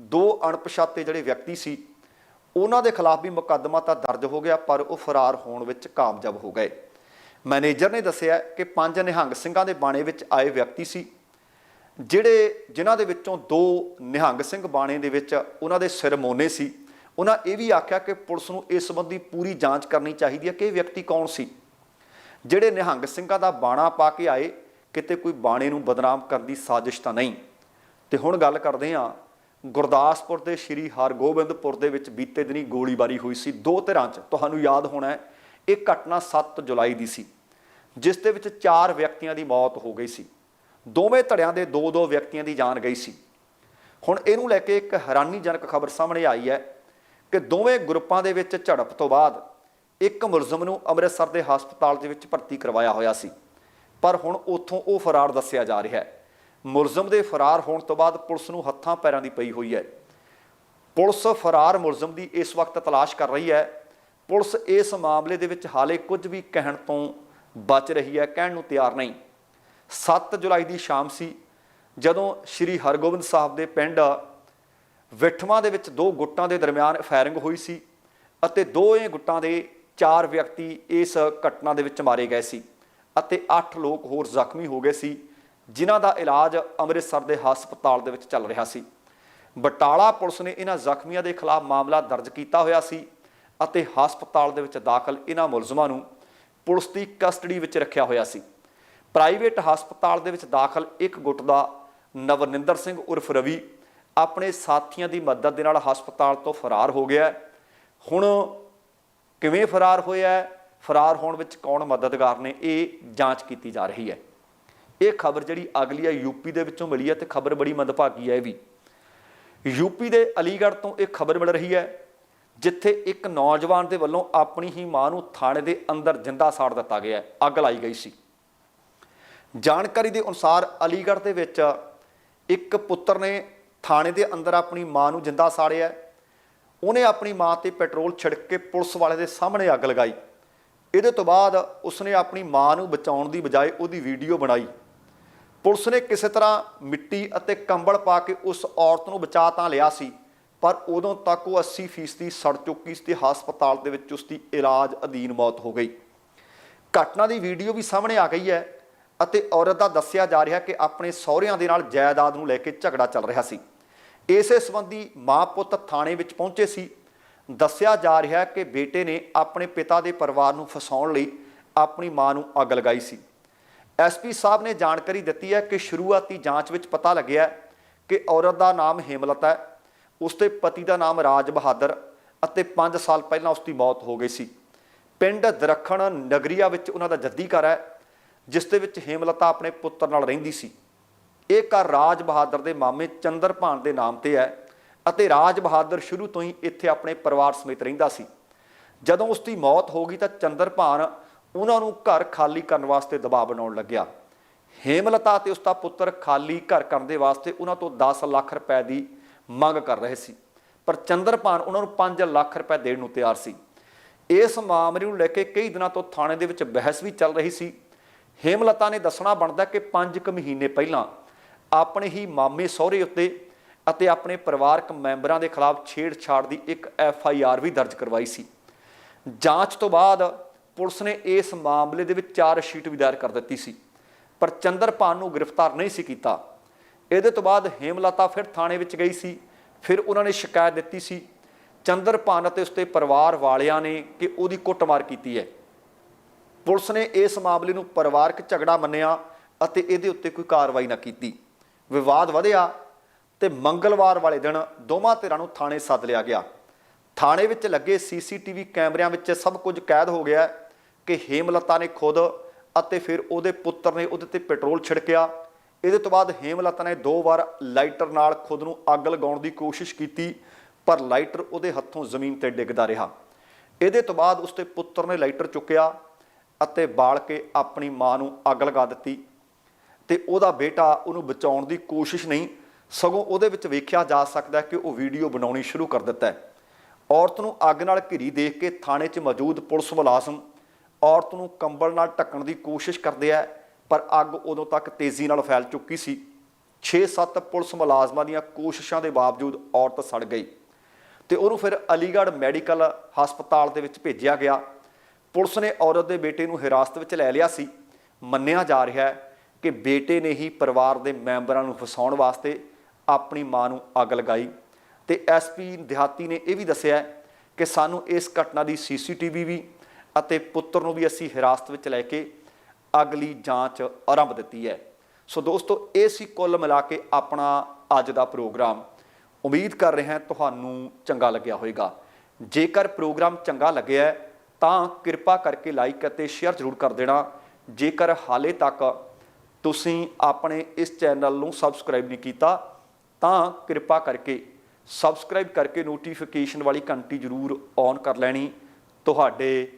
ਦੋ ਅਣਪਛਾਤੇ ਜਿਹੜੇ ਵਿਅਕਤੀ ਸੀ, ਉਹਨਾਂ ਦੇ ਖਿਲਾਫ ਵੀ ਮੁਕੱਦਮਾ ਤਾਂ ਦਰਜ ਹੋ ਗਿਆ, ਪਰ ਉਹ ਫਰਾਰ ਹੋਣ ਵਿੱਚ ਕਾਮਯਾਬ ਹੋ ਗਏ। ਮੈਨੇਜਰ ਨੇ ਦੱਸਿਆ ਕਿ ਪੰਜ ਨਿਹੰਗ ਸਿੰਘਾਂ ਦੇ ਬਾਣੇ ਵਿੱਚ ਆਏ ਵਿਅਕਤੀ ਸੀ, ਜਿਹੜੇ ਜਿਨ੍ਹਾਂ ਦੇ ਵਿੱਚੋਂ ਦੋ ਨਿਹੰਗ ਸਿੰਘ ਬਾਣੇ ਦੇ ਵਿੱਚ ਉਹਨਾਂ ਦੇ ਸਿਰ ਮੋਨੇ ਸੀ। ਉਹਨਾਂ ਇਹ ਵੀ ਆਖਿਆ ਕਿ ਪੁਲਿਸ ਨੂੰ ਇਸ ਸੰਬੰਧੀ ਪੂਰੀ ਜਾਂਚ ਕਰਨੀ ਚਾਹੀਦੀ ਹੈ ਕਿ ਇਹ ਵਿਅਕਤੀ ਕੌਣ ਸੀ। ਜਿਹੜੇ ਨਿਹੰਗ ਸਿੰਘਾਂ ਦਾ ਬਾਣਾ ਪਾ ਕੇ ਆਏ, ਕਿਤੇ ਕੋਈ ਬਾਣੇ ਨੂੰ ਬਦਨਾਮ ਕਰਨ ਦੀ ਸਾਜ਼ਿਸ਼ ਤਾਂ ਨਹੀਂ। ਤੇ ਹੁਣ ਗੱਲ ਕਰਦੇ ਹਾਂ ਗੁਰਦਾਸਪੁਰ ਦੇ ਸ਼੍ਰੀ ਹਰਗੋਬਿੰਦਪੁਰ ਦੇ ਵਿੱਚ ਬੀਤੇ ਦਿਨੀ ਗੋਲੀਬਾਰੀ ਹੋਈ ਸੀ। ਦੋ ਧਿਰਾਂ 'ਚ ਤੁਹਾਨੂੰ ਯਾਦ ਹੋਣਾ ਹੈ, ਇਹ ਘਟਨਾ 7 ਜੁਲਾਈ ਦੀ ਸੀ, ਜਿਸ ਦੇ ਵਿੱਚ ਚਾਰ ਵਿਅਕਤੀਆਂ ਦੀ ਮੌਤ ਹੋ ਗਈ ਸੀ। ਦੋਵੇਂ ਧੜਿਆਂ ਦੇ ਦੋ ਦੋ ਵਿਅਕਤੀਆਂ ਦੀ ਜਾਨ ਗਈ ਸੀ। ਹੁਣ ਇਹਨੂੰ ਲੈ ਕੇ ਇੱਕ ਹੈਰਾਨੀਜਨਕ ਖਬਰ ਸਾਹਮਣੇ ਆਈ ਹੈ ਕਿ ਦੋਵੇਂ ਗਰੁੱਪਾਂ ਦੇ ਵਿੱਚ ਝੜਪ ਤੋਂ ਬਾਅਦ ਇੱਕ ਮੁਲਜ਼ਮ ਨੂੰ ਅੰਮ੍ਰਿਤਸਰ ਦੇ ਹਸਪਤਾਲ ਦੇ ਵਿੱਚ ਭਰਤੀ ਕਰਵਾਇਆ ਹੋਇਆ ਸੀ। ਪਰ ਹੁਣ ਉੱਥੋਂ ਉਹ ਫਰਾਰ ਦੱਸਿਆ ਜਾ ਰਿਹਾ ਹੈ। ਮੁਲਜ਼ਮ ਦੇ ਫਰਾਰ ਹੋਣ ਤੋਂ ਬਾਅਦ ਪੁਲਿਸ ਨੂੰ ਹੱਥਾਂ ਪੈਰਾਂ ਦੀ ਪਈ ਹੋਈ ਹੈ। ਪੁਲਿਸ ਫਰਾਰ ਮੁਲਜ਼ਮ ਦੀ ਇਸ ਵਕਤ ਤਲਾਸ਼ ਕਰ ਰਹੀ ਹੈ। ਪੁਲਿਸ ਇਸ ਮਾਮਲੇ ਦੇ ਵਿੱਚ ਹਾਲੇ ਕੁਝ ਵੀ ਕਹਿਣ ਤੋਂ ਬਚ ਰਹੀ ਹੈ, ਕਹਿਣ ਨੂੰ ਤਿਆਰ ਨਹੀਂ। 7 ਜੁਲਾਈ ਦੀ ਸ਼ਾਮ ਸੀ, ਜਦੋਂ ਸ਼੍ਰੀ ਹਰਗੋਬਿੰਦ ਸਾਹਿਬ ਦੇ ਪਿੰਡ ਵਿਠਵਾਂ ਦੇ ਵਿੱਚ ਦੋ ਗੁੱਟਾਂ ਦੇ ਦਰਮਿਆਨ ਫਾਇਰਿੰਗ ਹੋਈ ਸੀ ਅਤੇ ਦੋਵੇਂ ਗੁੱਟਾਂ ਦੇ ਚਾਰ ਵਿਅਕਤੀ ਇਸ ਘਟਨਾ ਦੇ ਵਿੱਚ ਮਾਰੇ ਗਏ ਸੀ ਅਤੇ 8 ਲੋਕ ਹੋਰ ਜ਼ਖਮੀ ਹੋ ਗਏ ਸੀ। ਜਿਨ੍ਹਾਂ ਦਾ ਇਲਾਜ ਅੰਮ੍ਰਿਤਸਰ ਦੇ ਹਸਪਤਾਲ ਦੇ ਵਿੱਚ ਚੱਲ ਰਿਹਾ ਸੀ। ਬਟਾਲਾ ਪੁਲਿਸ ਨੇ ਇਹਨਾਂ ਜ਼ਖਮੀਆਂ ਦੇ ਖਿਲਾਫ ਮਾਮਲਾ ਦਰਜ ਕੀਤਾ ਹੋਇਆ ਸੀ ਅਤੇ ਹਸਪਤਾਲ ਦੇ ਵਿੱਚ ਦਾਖਲ ਇਹਨਾਂ ਮੁਲਜ਼ਮਾਂ ਨੂੰ ਪੁਲਿਸ ਦੀ ਕਸਟਡੀ ਵਿੱਚ ਰੱਖਿਆ ਹੋਇਆ ਸੀ। ਪ੍ਰਾਈਵੇਟ ਹਸਪਤਾਲ ਦੇ ਵਿੱਚ ਦਾਖਲ ਇੱਕ ਗੁੱਟ ਦਾ ਨਵਨਿੰਦਰ ਸਿੰਘ ਉਰਫ ਰਵੀ ਆਪਣੇ ਸਾਥੀਆਂ ਦੀ ਮਦਦ ਦੇ ਨਾਲ ਹਸਪਤਾਲ ਤੋਂ ਫਰਾਰ ਹੋ ਗਿਆ। ਹੁਣ ਕਿਵੇਂ ਫਰਾਰ ਹੋਇਆ ਫਰਾਰ ਹੋਣ ਵਿੱਚ ਕੌਣ ਮਦਦਗਾਰ ਨੇ? ਇਹ ਜਾਂਚ ਕੀਤੀ ਜਾ ਰਹੀ ਹੈ। ਇਹ ਖਬਰ ਜਿਹੜੀ ਅਗਲੀ ਹੈ ਯੂਪੀ ਦੇ ਵਿੱਚੋਂ ਮਿਲੀ ਹੈ ਤੇ ਖਬਰ ਬੜੀ ਮੰਦਭਾਗੀ ਹੈ ਇਹ ਵੀ। ਯੂਪੀ ਦੇ ਅਲੀਗੜ੍ਹ ਤੋਂ ਇਹ ਖਬਰ ਮਿਲ ਰਹੀ ਹੈ, ਜਿੱਥੇ ਇੱਕ ਨੌਜਵਾਨ ਦੇ ਵੱਲੋਂ ਆਪਣੀ ਹੀ ਮਾਂ ਨੂੰ ਥਾਣੇ ਦੇ ਅੰਦਰ ਜਿੰਦਾ ਸਾੜ ਦਿੱਤਾ ਗਿਆ ਅੱਗ ਲਾਈ ਗਈ ਸੀ। ਜਾਣਕਾਰੀ ਦੇ ਅਨੁਸਾਰ ਅਲੀਗੜ੍ਹ ਦੇ ਵਿੱਚ ਇੱਕ ਪੁੱਤਰ ਨੇ ਥਾਣੇ ਦੇ ਅੰਦਰ ਆਪਣੀ ਮਾਂ ਨੂੰ ਜਿੰਦਾ ਸਾੜਿਆ ਉਹਨੇ ਆਪਣੀ ਮਾਂ ਤੇ ਪੈਟਰੋਲ ਛਿੜਕ ਕੇ ਪੁਲਿਸ ਵਾਲੇ ਦੇ ਸਾਹਮਣੇ ਅੱਗ ਲਗਾਈ। ਇਹਦੇ ਤੋਂ ਬਾਅਦ ਉਸਨੇ ਆਪਣੀ ਮਾਂ ਨੂੰ ਬਚਾਉਣ ਦੀ ਬਜਾਏ ਉਹਦੀ ਵੀਡੀਓ ਬਣਾਈ। ਪੁਲਿਸ ਨੇ ਕਿਸੇ ਤਰ੍ਹਾਂ ਮਿੱਟੀ ਅਤੇ ਕੰਬਲ ਪਾ ਕੇ ਉਸ ਔਰਤ ਨੂੰ ਬਚਾ ਤਾਂ ਲਿਆ ਸੀ, ਪਰ ਉਦੋਂ ਤੱਕ ਉਹ 80% ਸੜ ਚੁੱਕੀ ਸੀ ਤੇ ਹਸਪਤਾਲ ਦੇ ਵਿੱਚ ਉਸ ਦੀ ਇਲਾਜ ਅਧੀਨ ਮੌਤ ਹੋ ਗਈ। ਘਟਨਾ ਦੀ ਵੀਡੀਓ ਵੀ ਸਾਹਮਣੇ ਆ ਗਈ ਹੈ ਅਤੇ ਔਰਤ ਦਾ ਦੱਸਿਆ ਜਾ ਰਿਹਾ ਕਿ ਆਪਣੇ ਸਹੁਰਿਆਂ ਦੇ ਨਾਲ ਜਾਇਦਾਦ ਨੂੰ ਲੈ ਕੇ ਝਗੜਾ ਚੱਲ ਰਿਹਾ ਸੀ। ਇਸੇ ਸੰਬੰਧੀ ਮਾਂ ਪੁੱਤ ਥਾਣੇ ਵਿੱਚ ਪਹੁੰਚੇ ਸੀ। ਦੱਸਿਆ ਜਾ ਰਿਹਾ ਕਿ ਬੇਟੇ ਨੇ ਆਪਣੇ ਪਿਤਾ ਦੇ ਪਰਿਵਾਰ ਨੂੰ ਫਸਾਉਣ ਲਈ ਆਪਣੀ ਮਾਂ ਨੂੰ ਅੱਗ ਲਗਾਈ ਸੀ। ਐਸਪੀ ਸਾਹਿਬ ਨੇ ਜਾਣਕਾਰੀ ਦਿੱਤੀ ਹੈ ਕਿ ਸ਼ੁਰੂਆਤੀ ਜਾਂਚ ਵਿੱਚ ਪਤਾ ਲੱਗਿਆ ਕਿ ਔਰਤ ਦਾ ਨਾਮ ਹੇਮਲਤਾ ਹੈ, ਉਸ ਦੇ ਪਤੀ ਦਾ ਨਾਮ ਰਾਜ ਬਹਾਦਰ ਅਤੇ 5 ਸਾਲ ਪਹਿਲਾਂ ਉਸ ਦੀ ਮੌਤ ਹੋ ਗਈ ਸੀ। ਪਿੰਡ ਦਰਖਣ ਨਗਰੀਆ ਵਿੱਚ ਉਹਨਾਂ ਦਾ ਜੱਦੀ ਘਰ ਹੈ, ਜਿਸ ਦੇ ਵਿੱਚ ਹੇਮਲਤਾ ਆਪਣੇ ਪੁੱਤਰ ਨਾਲ ਰਹਿੰਦੀ ਸੀ। ਇਹ ਘਰ ਰਾਜ ਬਹਾਦਰ ਦੇ ਮਾਮੇ ਚੰਦਰਪਾਨ ਦੇ ਨਾਮ ਤੇ ਹੈ ਅਤੇ ਰਾਜ ਬਹਾਦਰ ਸ਼ੁਰੂ ਤੋਂ ਹੀ ਇੱਥੇ ਆਪਣੇ ਪਰਿਵਾਰ ਸਮੇਤ ਰਹਿੰਦਾ ਸੀ। ਜਦੋਂ ਉਸ ਦੀ ਮੌਤ ਹੋ ਗਈ ਤਾਂ ਚੰਦਰਪਾਨ ਉਹਨਾਂ ਨੂੰ ਘਰ ਖਾਲੀ ਕਰਨ ਵਾਸਤੇ ਦਬਾਅ ਬਣਾਉਣ ਲੱਗਿਆ। ਹੇਮਲਤਾ ਤੇ ਉਸ ਦਾ ਪੁੱਤਰ ਖਾਲੀ ਘਰ ਕਰਨ ਦੇ ਵਾਸਤੇ ਉਹਨਾਂ ਤੋਂ 10 ਲੱਖ ਰੁਪਏ ਦੀ ਮੰਗ ਕਰ ਰਹੇ ਸੀ। ਪਰ ਚੰਦਰਪਾਨ ਉਹਨਾਂ ਨੂੰ 5 ਲੱਖ ਰੁਪਏ ਦੇਣ ਨੂੰ ਤਿਆਰ ਸੀ। ਇਸ ਮਾਮਲੇ ਨੂੰ ਲੈ ਕੇ ਕਈ ਦਿਨਾਂ ਤੋਂ ਥਾਣੇ ਦੇ ਵਿੱਚ ਬਹਿਸ ਵੀ ਚੱਲ ਰਹੀ ਸੀ। ਹੇਮਲਤਾ ਨੇ ਦੱਸਣਾ ਬਣਦਾ ਕਿ 5 ਕੁ ਮਹੀਨੇ ਪਹਿਲਾਂ ਆਪਣੇ ਹੀ ਮਾਮੇ ਸਹੁਰੇ ਉੱਤੇ ਅਤੇ ਆਪਣੇ ਪਰਿਵਾਰਕ ਮੈਂਬਰਾਂ ਦੇ ਖਿਲਾਫ ਛੇੜਛਾੜ ਦੀ ਇੱਕ ਐਫ ਆਈ ਆਰ ਵੀ ਦਰਜ ਕਰਵਾਈ ਸੀ। ਜਾਂਚ ਤੋਂ ਬਾਅਦ ਪੁਲਿਸ ਨੇ ਇਸ ਮਾਮਲੇ ਦੇ ਵਿੱਚ ਚਾਰ ਸ਼ੀਟ ਵੀ ਦਾਇਰ ਕਰ ਦਿੱਤੀ ਸੀ, ਪਰ ਚੰਦਰਪਾਨ ਨੂੰ ਗ੍ਰਿਫਤਾਰ ਨਹੀਂ ਸੀ ਕੀਤਾ। ਇਹਦੇ ਤੋਂ ਬਾਅਦ ਹੇਮਲਤਾ ਫਿਰ ਥਾਣੇ ਵਿੱਚ ਗਈ ਸੀ, ਫਿਰ ਉਹਨਾਂ ਨੇ ਸ਼ਿਕਾਇਤ ਦਿੱਤੀ ਸੀ ਚੰਦਰਪਾਨ ਅਤੇ ਉਸਦੇ ਪਰਿਵਾਰ ਵਾਲਿਆਂ ਨੇ ਕਿ ਉਹਦੀ ਕੁੱਟਮਾਰ ਕੀਤੀ ਹੈ। ਪੁਲਿਸ ਨੇ ਇਸ ਮਾਮਲੇ ਨੂੰ ਪਰਿਵਾਰਕ ਝਗੜਾ ਮੰਨਿਆ ਅਤੇ ਇਹਦੇ ਉੱਤੇ ਕੋਈ ਕਾਰਵਾਈ ਨਾ ਕੀਤੀ। ਵਿਵਾਦ ਵਧਿਆ ਤੇ ਮੰਗਲਵਾਰ ਵਾਲੇ ਦਿਨ ਦੋਵਾਂ ਧਿਰਾਂ ਨੂੰ ਥਾਣੇ ਸੱਦ ਲਿਆ ਗਿਆ। ਥਾਣੇ ਵਿੱਚ ਲੱਗੇ ਸੀਸੀਟੀਵੀ ਕੈਮਰਿਆਂ ਵਿੱਚ ਸਭ ਕੁਝ ਕੈਦ ਹੋ ਗਿਆ ਕਿ ਹੇਮਲਤਾ ਨੇ ਖੁਦ ਅਤੇ ਫਿਰ ਉਹਦੇ ਪੁੱਤਰ ਨੇ ਉਹਦੇ ਤੇ ਪੈਟਰੋਲ ਛਿੜਕਿਆ। ਇਹਦੇ ਤੋਂ ਬਾਅਦ ਹੇਮਲਤਾ ਨੇ ਦੋ ਵਾਰ ਲਾਈਟਰ ਨਾਲ ਖੁਦ ਨੂੰ ਅੱਗ ਲਗਾਉਣ ਦੀ ਕੋਸ਼ਿਸ਼ ਕੀਤੀ, ਪਰ ਲਾਈਟਰ ਉਹਦੇ ਹੱਥੋਂ ਜ਼ਮੀਨ ਤੇ ਡਿੱਗਦਾ ਰਿਹਾ। ਇਹਦੇ ਤੋਂ ਬਾਅਦ ਉਸਦੇ ਪੁੱਤਰ ਨੇ ਲਾਈਟਰ ਚੁੱਕਿਆ ਅਤੇ ਬਾਲ ਕੇ ਆਪਣੀ ਮਾਂ ਨੂੰ ਅੱਗ ਲਗਾ ਦਿੱਤੀ ਤੇ ਉਹਦਾ ਬੇਟਾ ਉਹਨੂੰ ਬਚਾਉਣ ਦੀ ਕੋਸ਼ਿਸ਼ ਨਹੀਂ, ਸਗੋਂ ਉਹਦੇ ਵਿੱਚ ਵੇਖਿਆ ਜਾ ਸਕਦਾ ਕਿ ਉਹ ਵੀਡੀਓ ਬਣਾਉਣੀ ਸ਼ੁਰੂ ਕਰ ਦਿੱਤਾ ਹੈ। ਔਰਤ ਨੂੰ ਅੱਗ ਨਾਲ ਘਿਰੀ ਦੇਖ ਕੇ ਥਾਣੇ 'ਚ ਮੌਜੂਦ ਪੁਲਿਸ ਮੁਲਾਜ਼ਮ ਔਰਤ ਨੂੰ ਕੰਬਲ ਨਾਲ ਢੱਕਣ ਦੀ ਕੋਸ਼ਿਸ਼ ਕਰਦੇ ਆ, ਪਰ ਅੱਗ ਉਦੋਂ ਤੱਕ ਤੇਜ਼ੀ ਨਾਲ ਫੈਲ ਚੁੱਕੀ ਸੀ। 6-7 ਪੁਲਿਸ ਮੁਲਾਜ਼ਮਾਂ ਦੀਆਂ ਕੋਸ਼ਿਸ਼ਾਂ ਦੇ ਬਾਵਜੂਦ ਔਰਤ ਸੜ ਗਈ ਤੇ ਉਹਨੂੰ ਫਿਰ ਅਲੀਗੜ੍ਹ ਮੈਡੀਕਲ ਹਸਪਤਾਲ ਦੇ ਵਿੱਚ ਭੇਜਿਆ ਗਿਆ। ਪੁਲਿਸ ਨੇ ਔਰਤ ਦੇ ਬੇਟੇ ਨੂੰ ਹਿਰਾਸਤ ਵਿੱਚ ਲੈ ਲਿਆ ਸੀ। ਮੰਨਿਆ ਜਾ ਰਿਹਾ ਹੈ ਕਿ ਬੇਟੇ ਨੇ ਹੀ ਪਰਿਵਾਰ ਦੇ ਮੈਂਬਰਾਂ ਨੂੰ ਫਸਾਉਣ ਵਾਸਤੇ ਆਪਣੀ ਮਾਂ ਨੂੰ ਅੱਗ ਲਗਾਈ ਤੇ ਐਸਪੀ ਦਿਹਾਤੀ ਨੇ ਇਹ ਵੀ ਦੱਸਿਆ ਕਿ ਸਾਨੂੰ ਇਸ ਘਟਨਾ ਦੀ ਸੀਸੀਟੀਵੀ ਵੀ ਅਤੇ ਪੁੱਤਰ ਨੂੰ ਵੀ ਅਸੀਂ ਹਿਰਾਸਤ ਵਿੱਚ ਲੈ ਕੇ ਅਗਲੀ ਜਾਂਚ ਆਰੰਭ ਦਿੱਤੀ ਹੈ। ਸੋ ਦੋਸਤੋ, ਇਹ ਸੀ ਕੁੱਲ ਮਿਲਾ ਕੇ ਆਪਣਾ ਅੱਜ ਦਾ ਪ੍ਰੋਗਰਾਮ। ਉਮੀਦ ਕਰ ਰਹੇ ਹਾਂ ਤੁਹਾਨੂੰ ਚੰਗਾ ਲੱਗਿਆ ਹੋਵੇਗਾ। ਜੇਕਰ ਪ੍ਰੋਗਰਾਮ ਚੰਗਾ ਲੱਗਿਆ ਤਾਂ ਕਿਰਪਾ ਕਰਕੇ ਲਾਈਕ ਅਤੇ ਸ਼ੇਅਰ ਜ਼ਰੂਰ ਕਰ ਦੇਣਾ। ਜੇਕਰ ਹਾਲੇ ਤੱਕ ਤੁਸੀਂ ਆਪਣੇ ਇਸ ਚੈਨਲ ਨੂੰ ਸਬਸਕ੍ਰਾਈਬ ਨਹੀਂ ਕੀਤਾ, ਤਾਂ ਕਿਰਪਾ ਕਰਕੇ ਸਬਸਕ੍ਰਾਈਬ ਕਰਕੇ ਨੋਟੀਫਿਕੇਸ਼ਨ ਵਾਲੀ ਘੰਟੀ ਜ਼ਰੂਰ ਔਨ ਕਰ ਲੈਣੀ। ਤੁਹਾਡੇ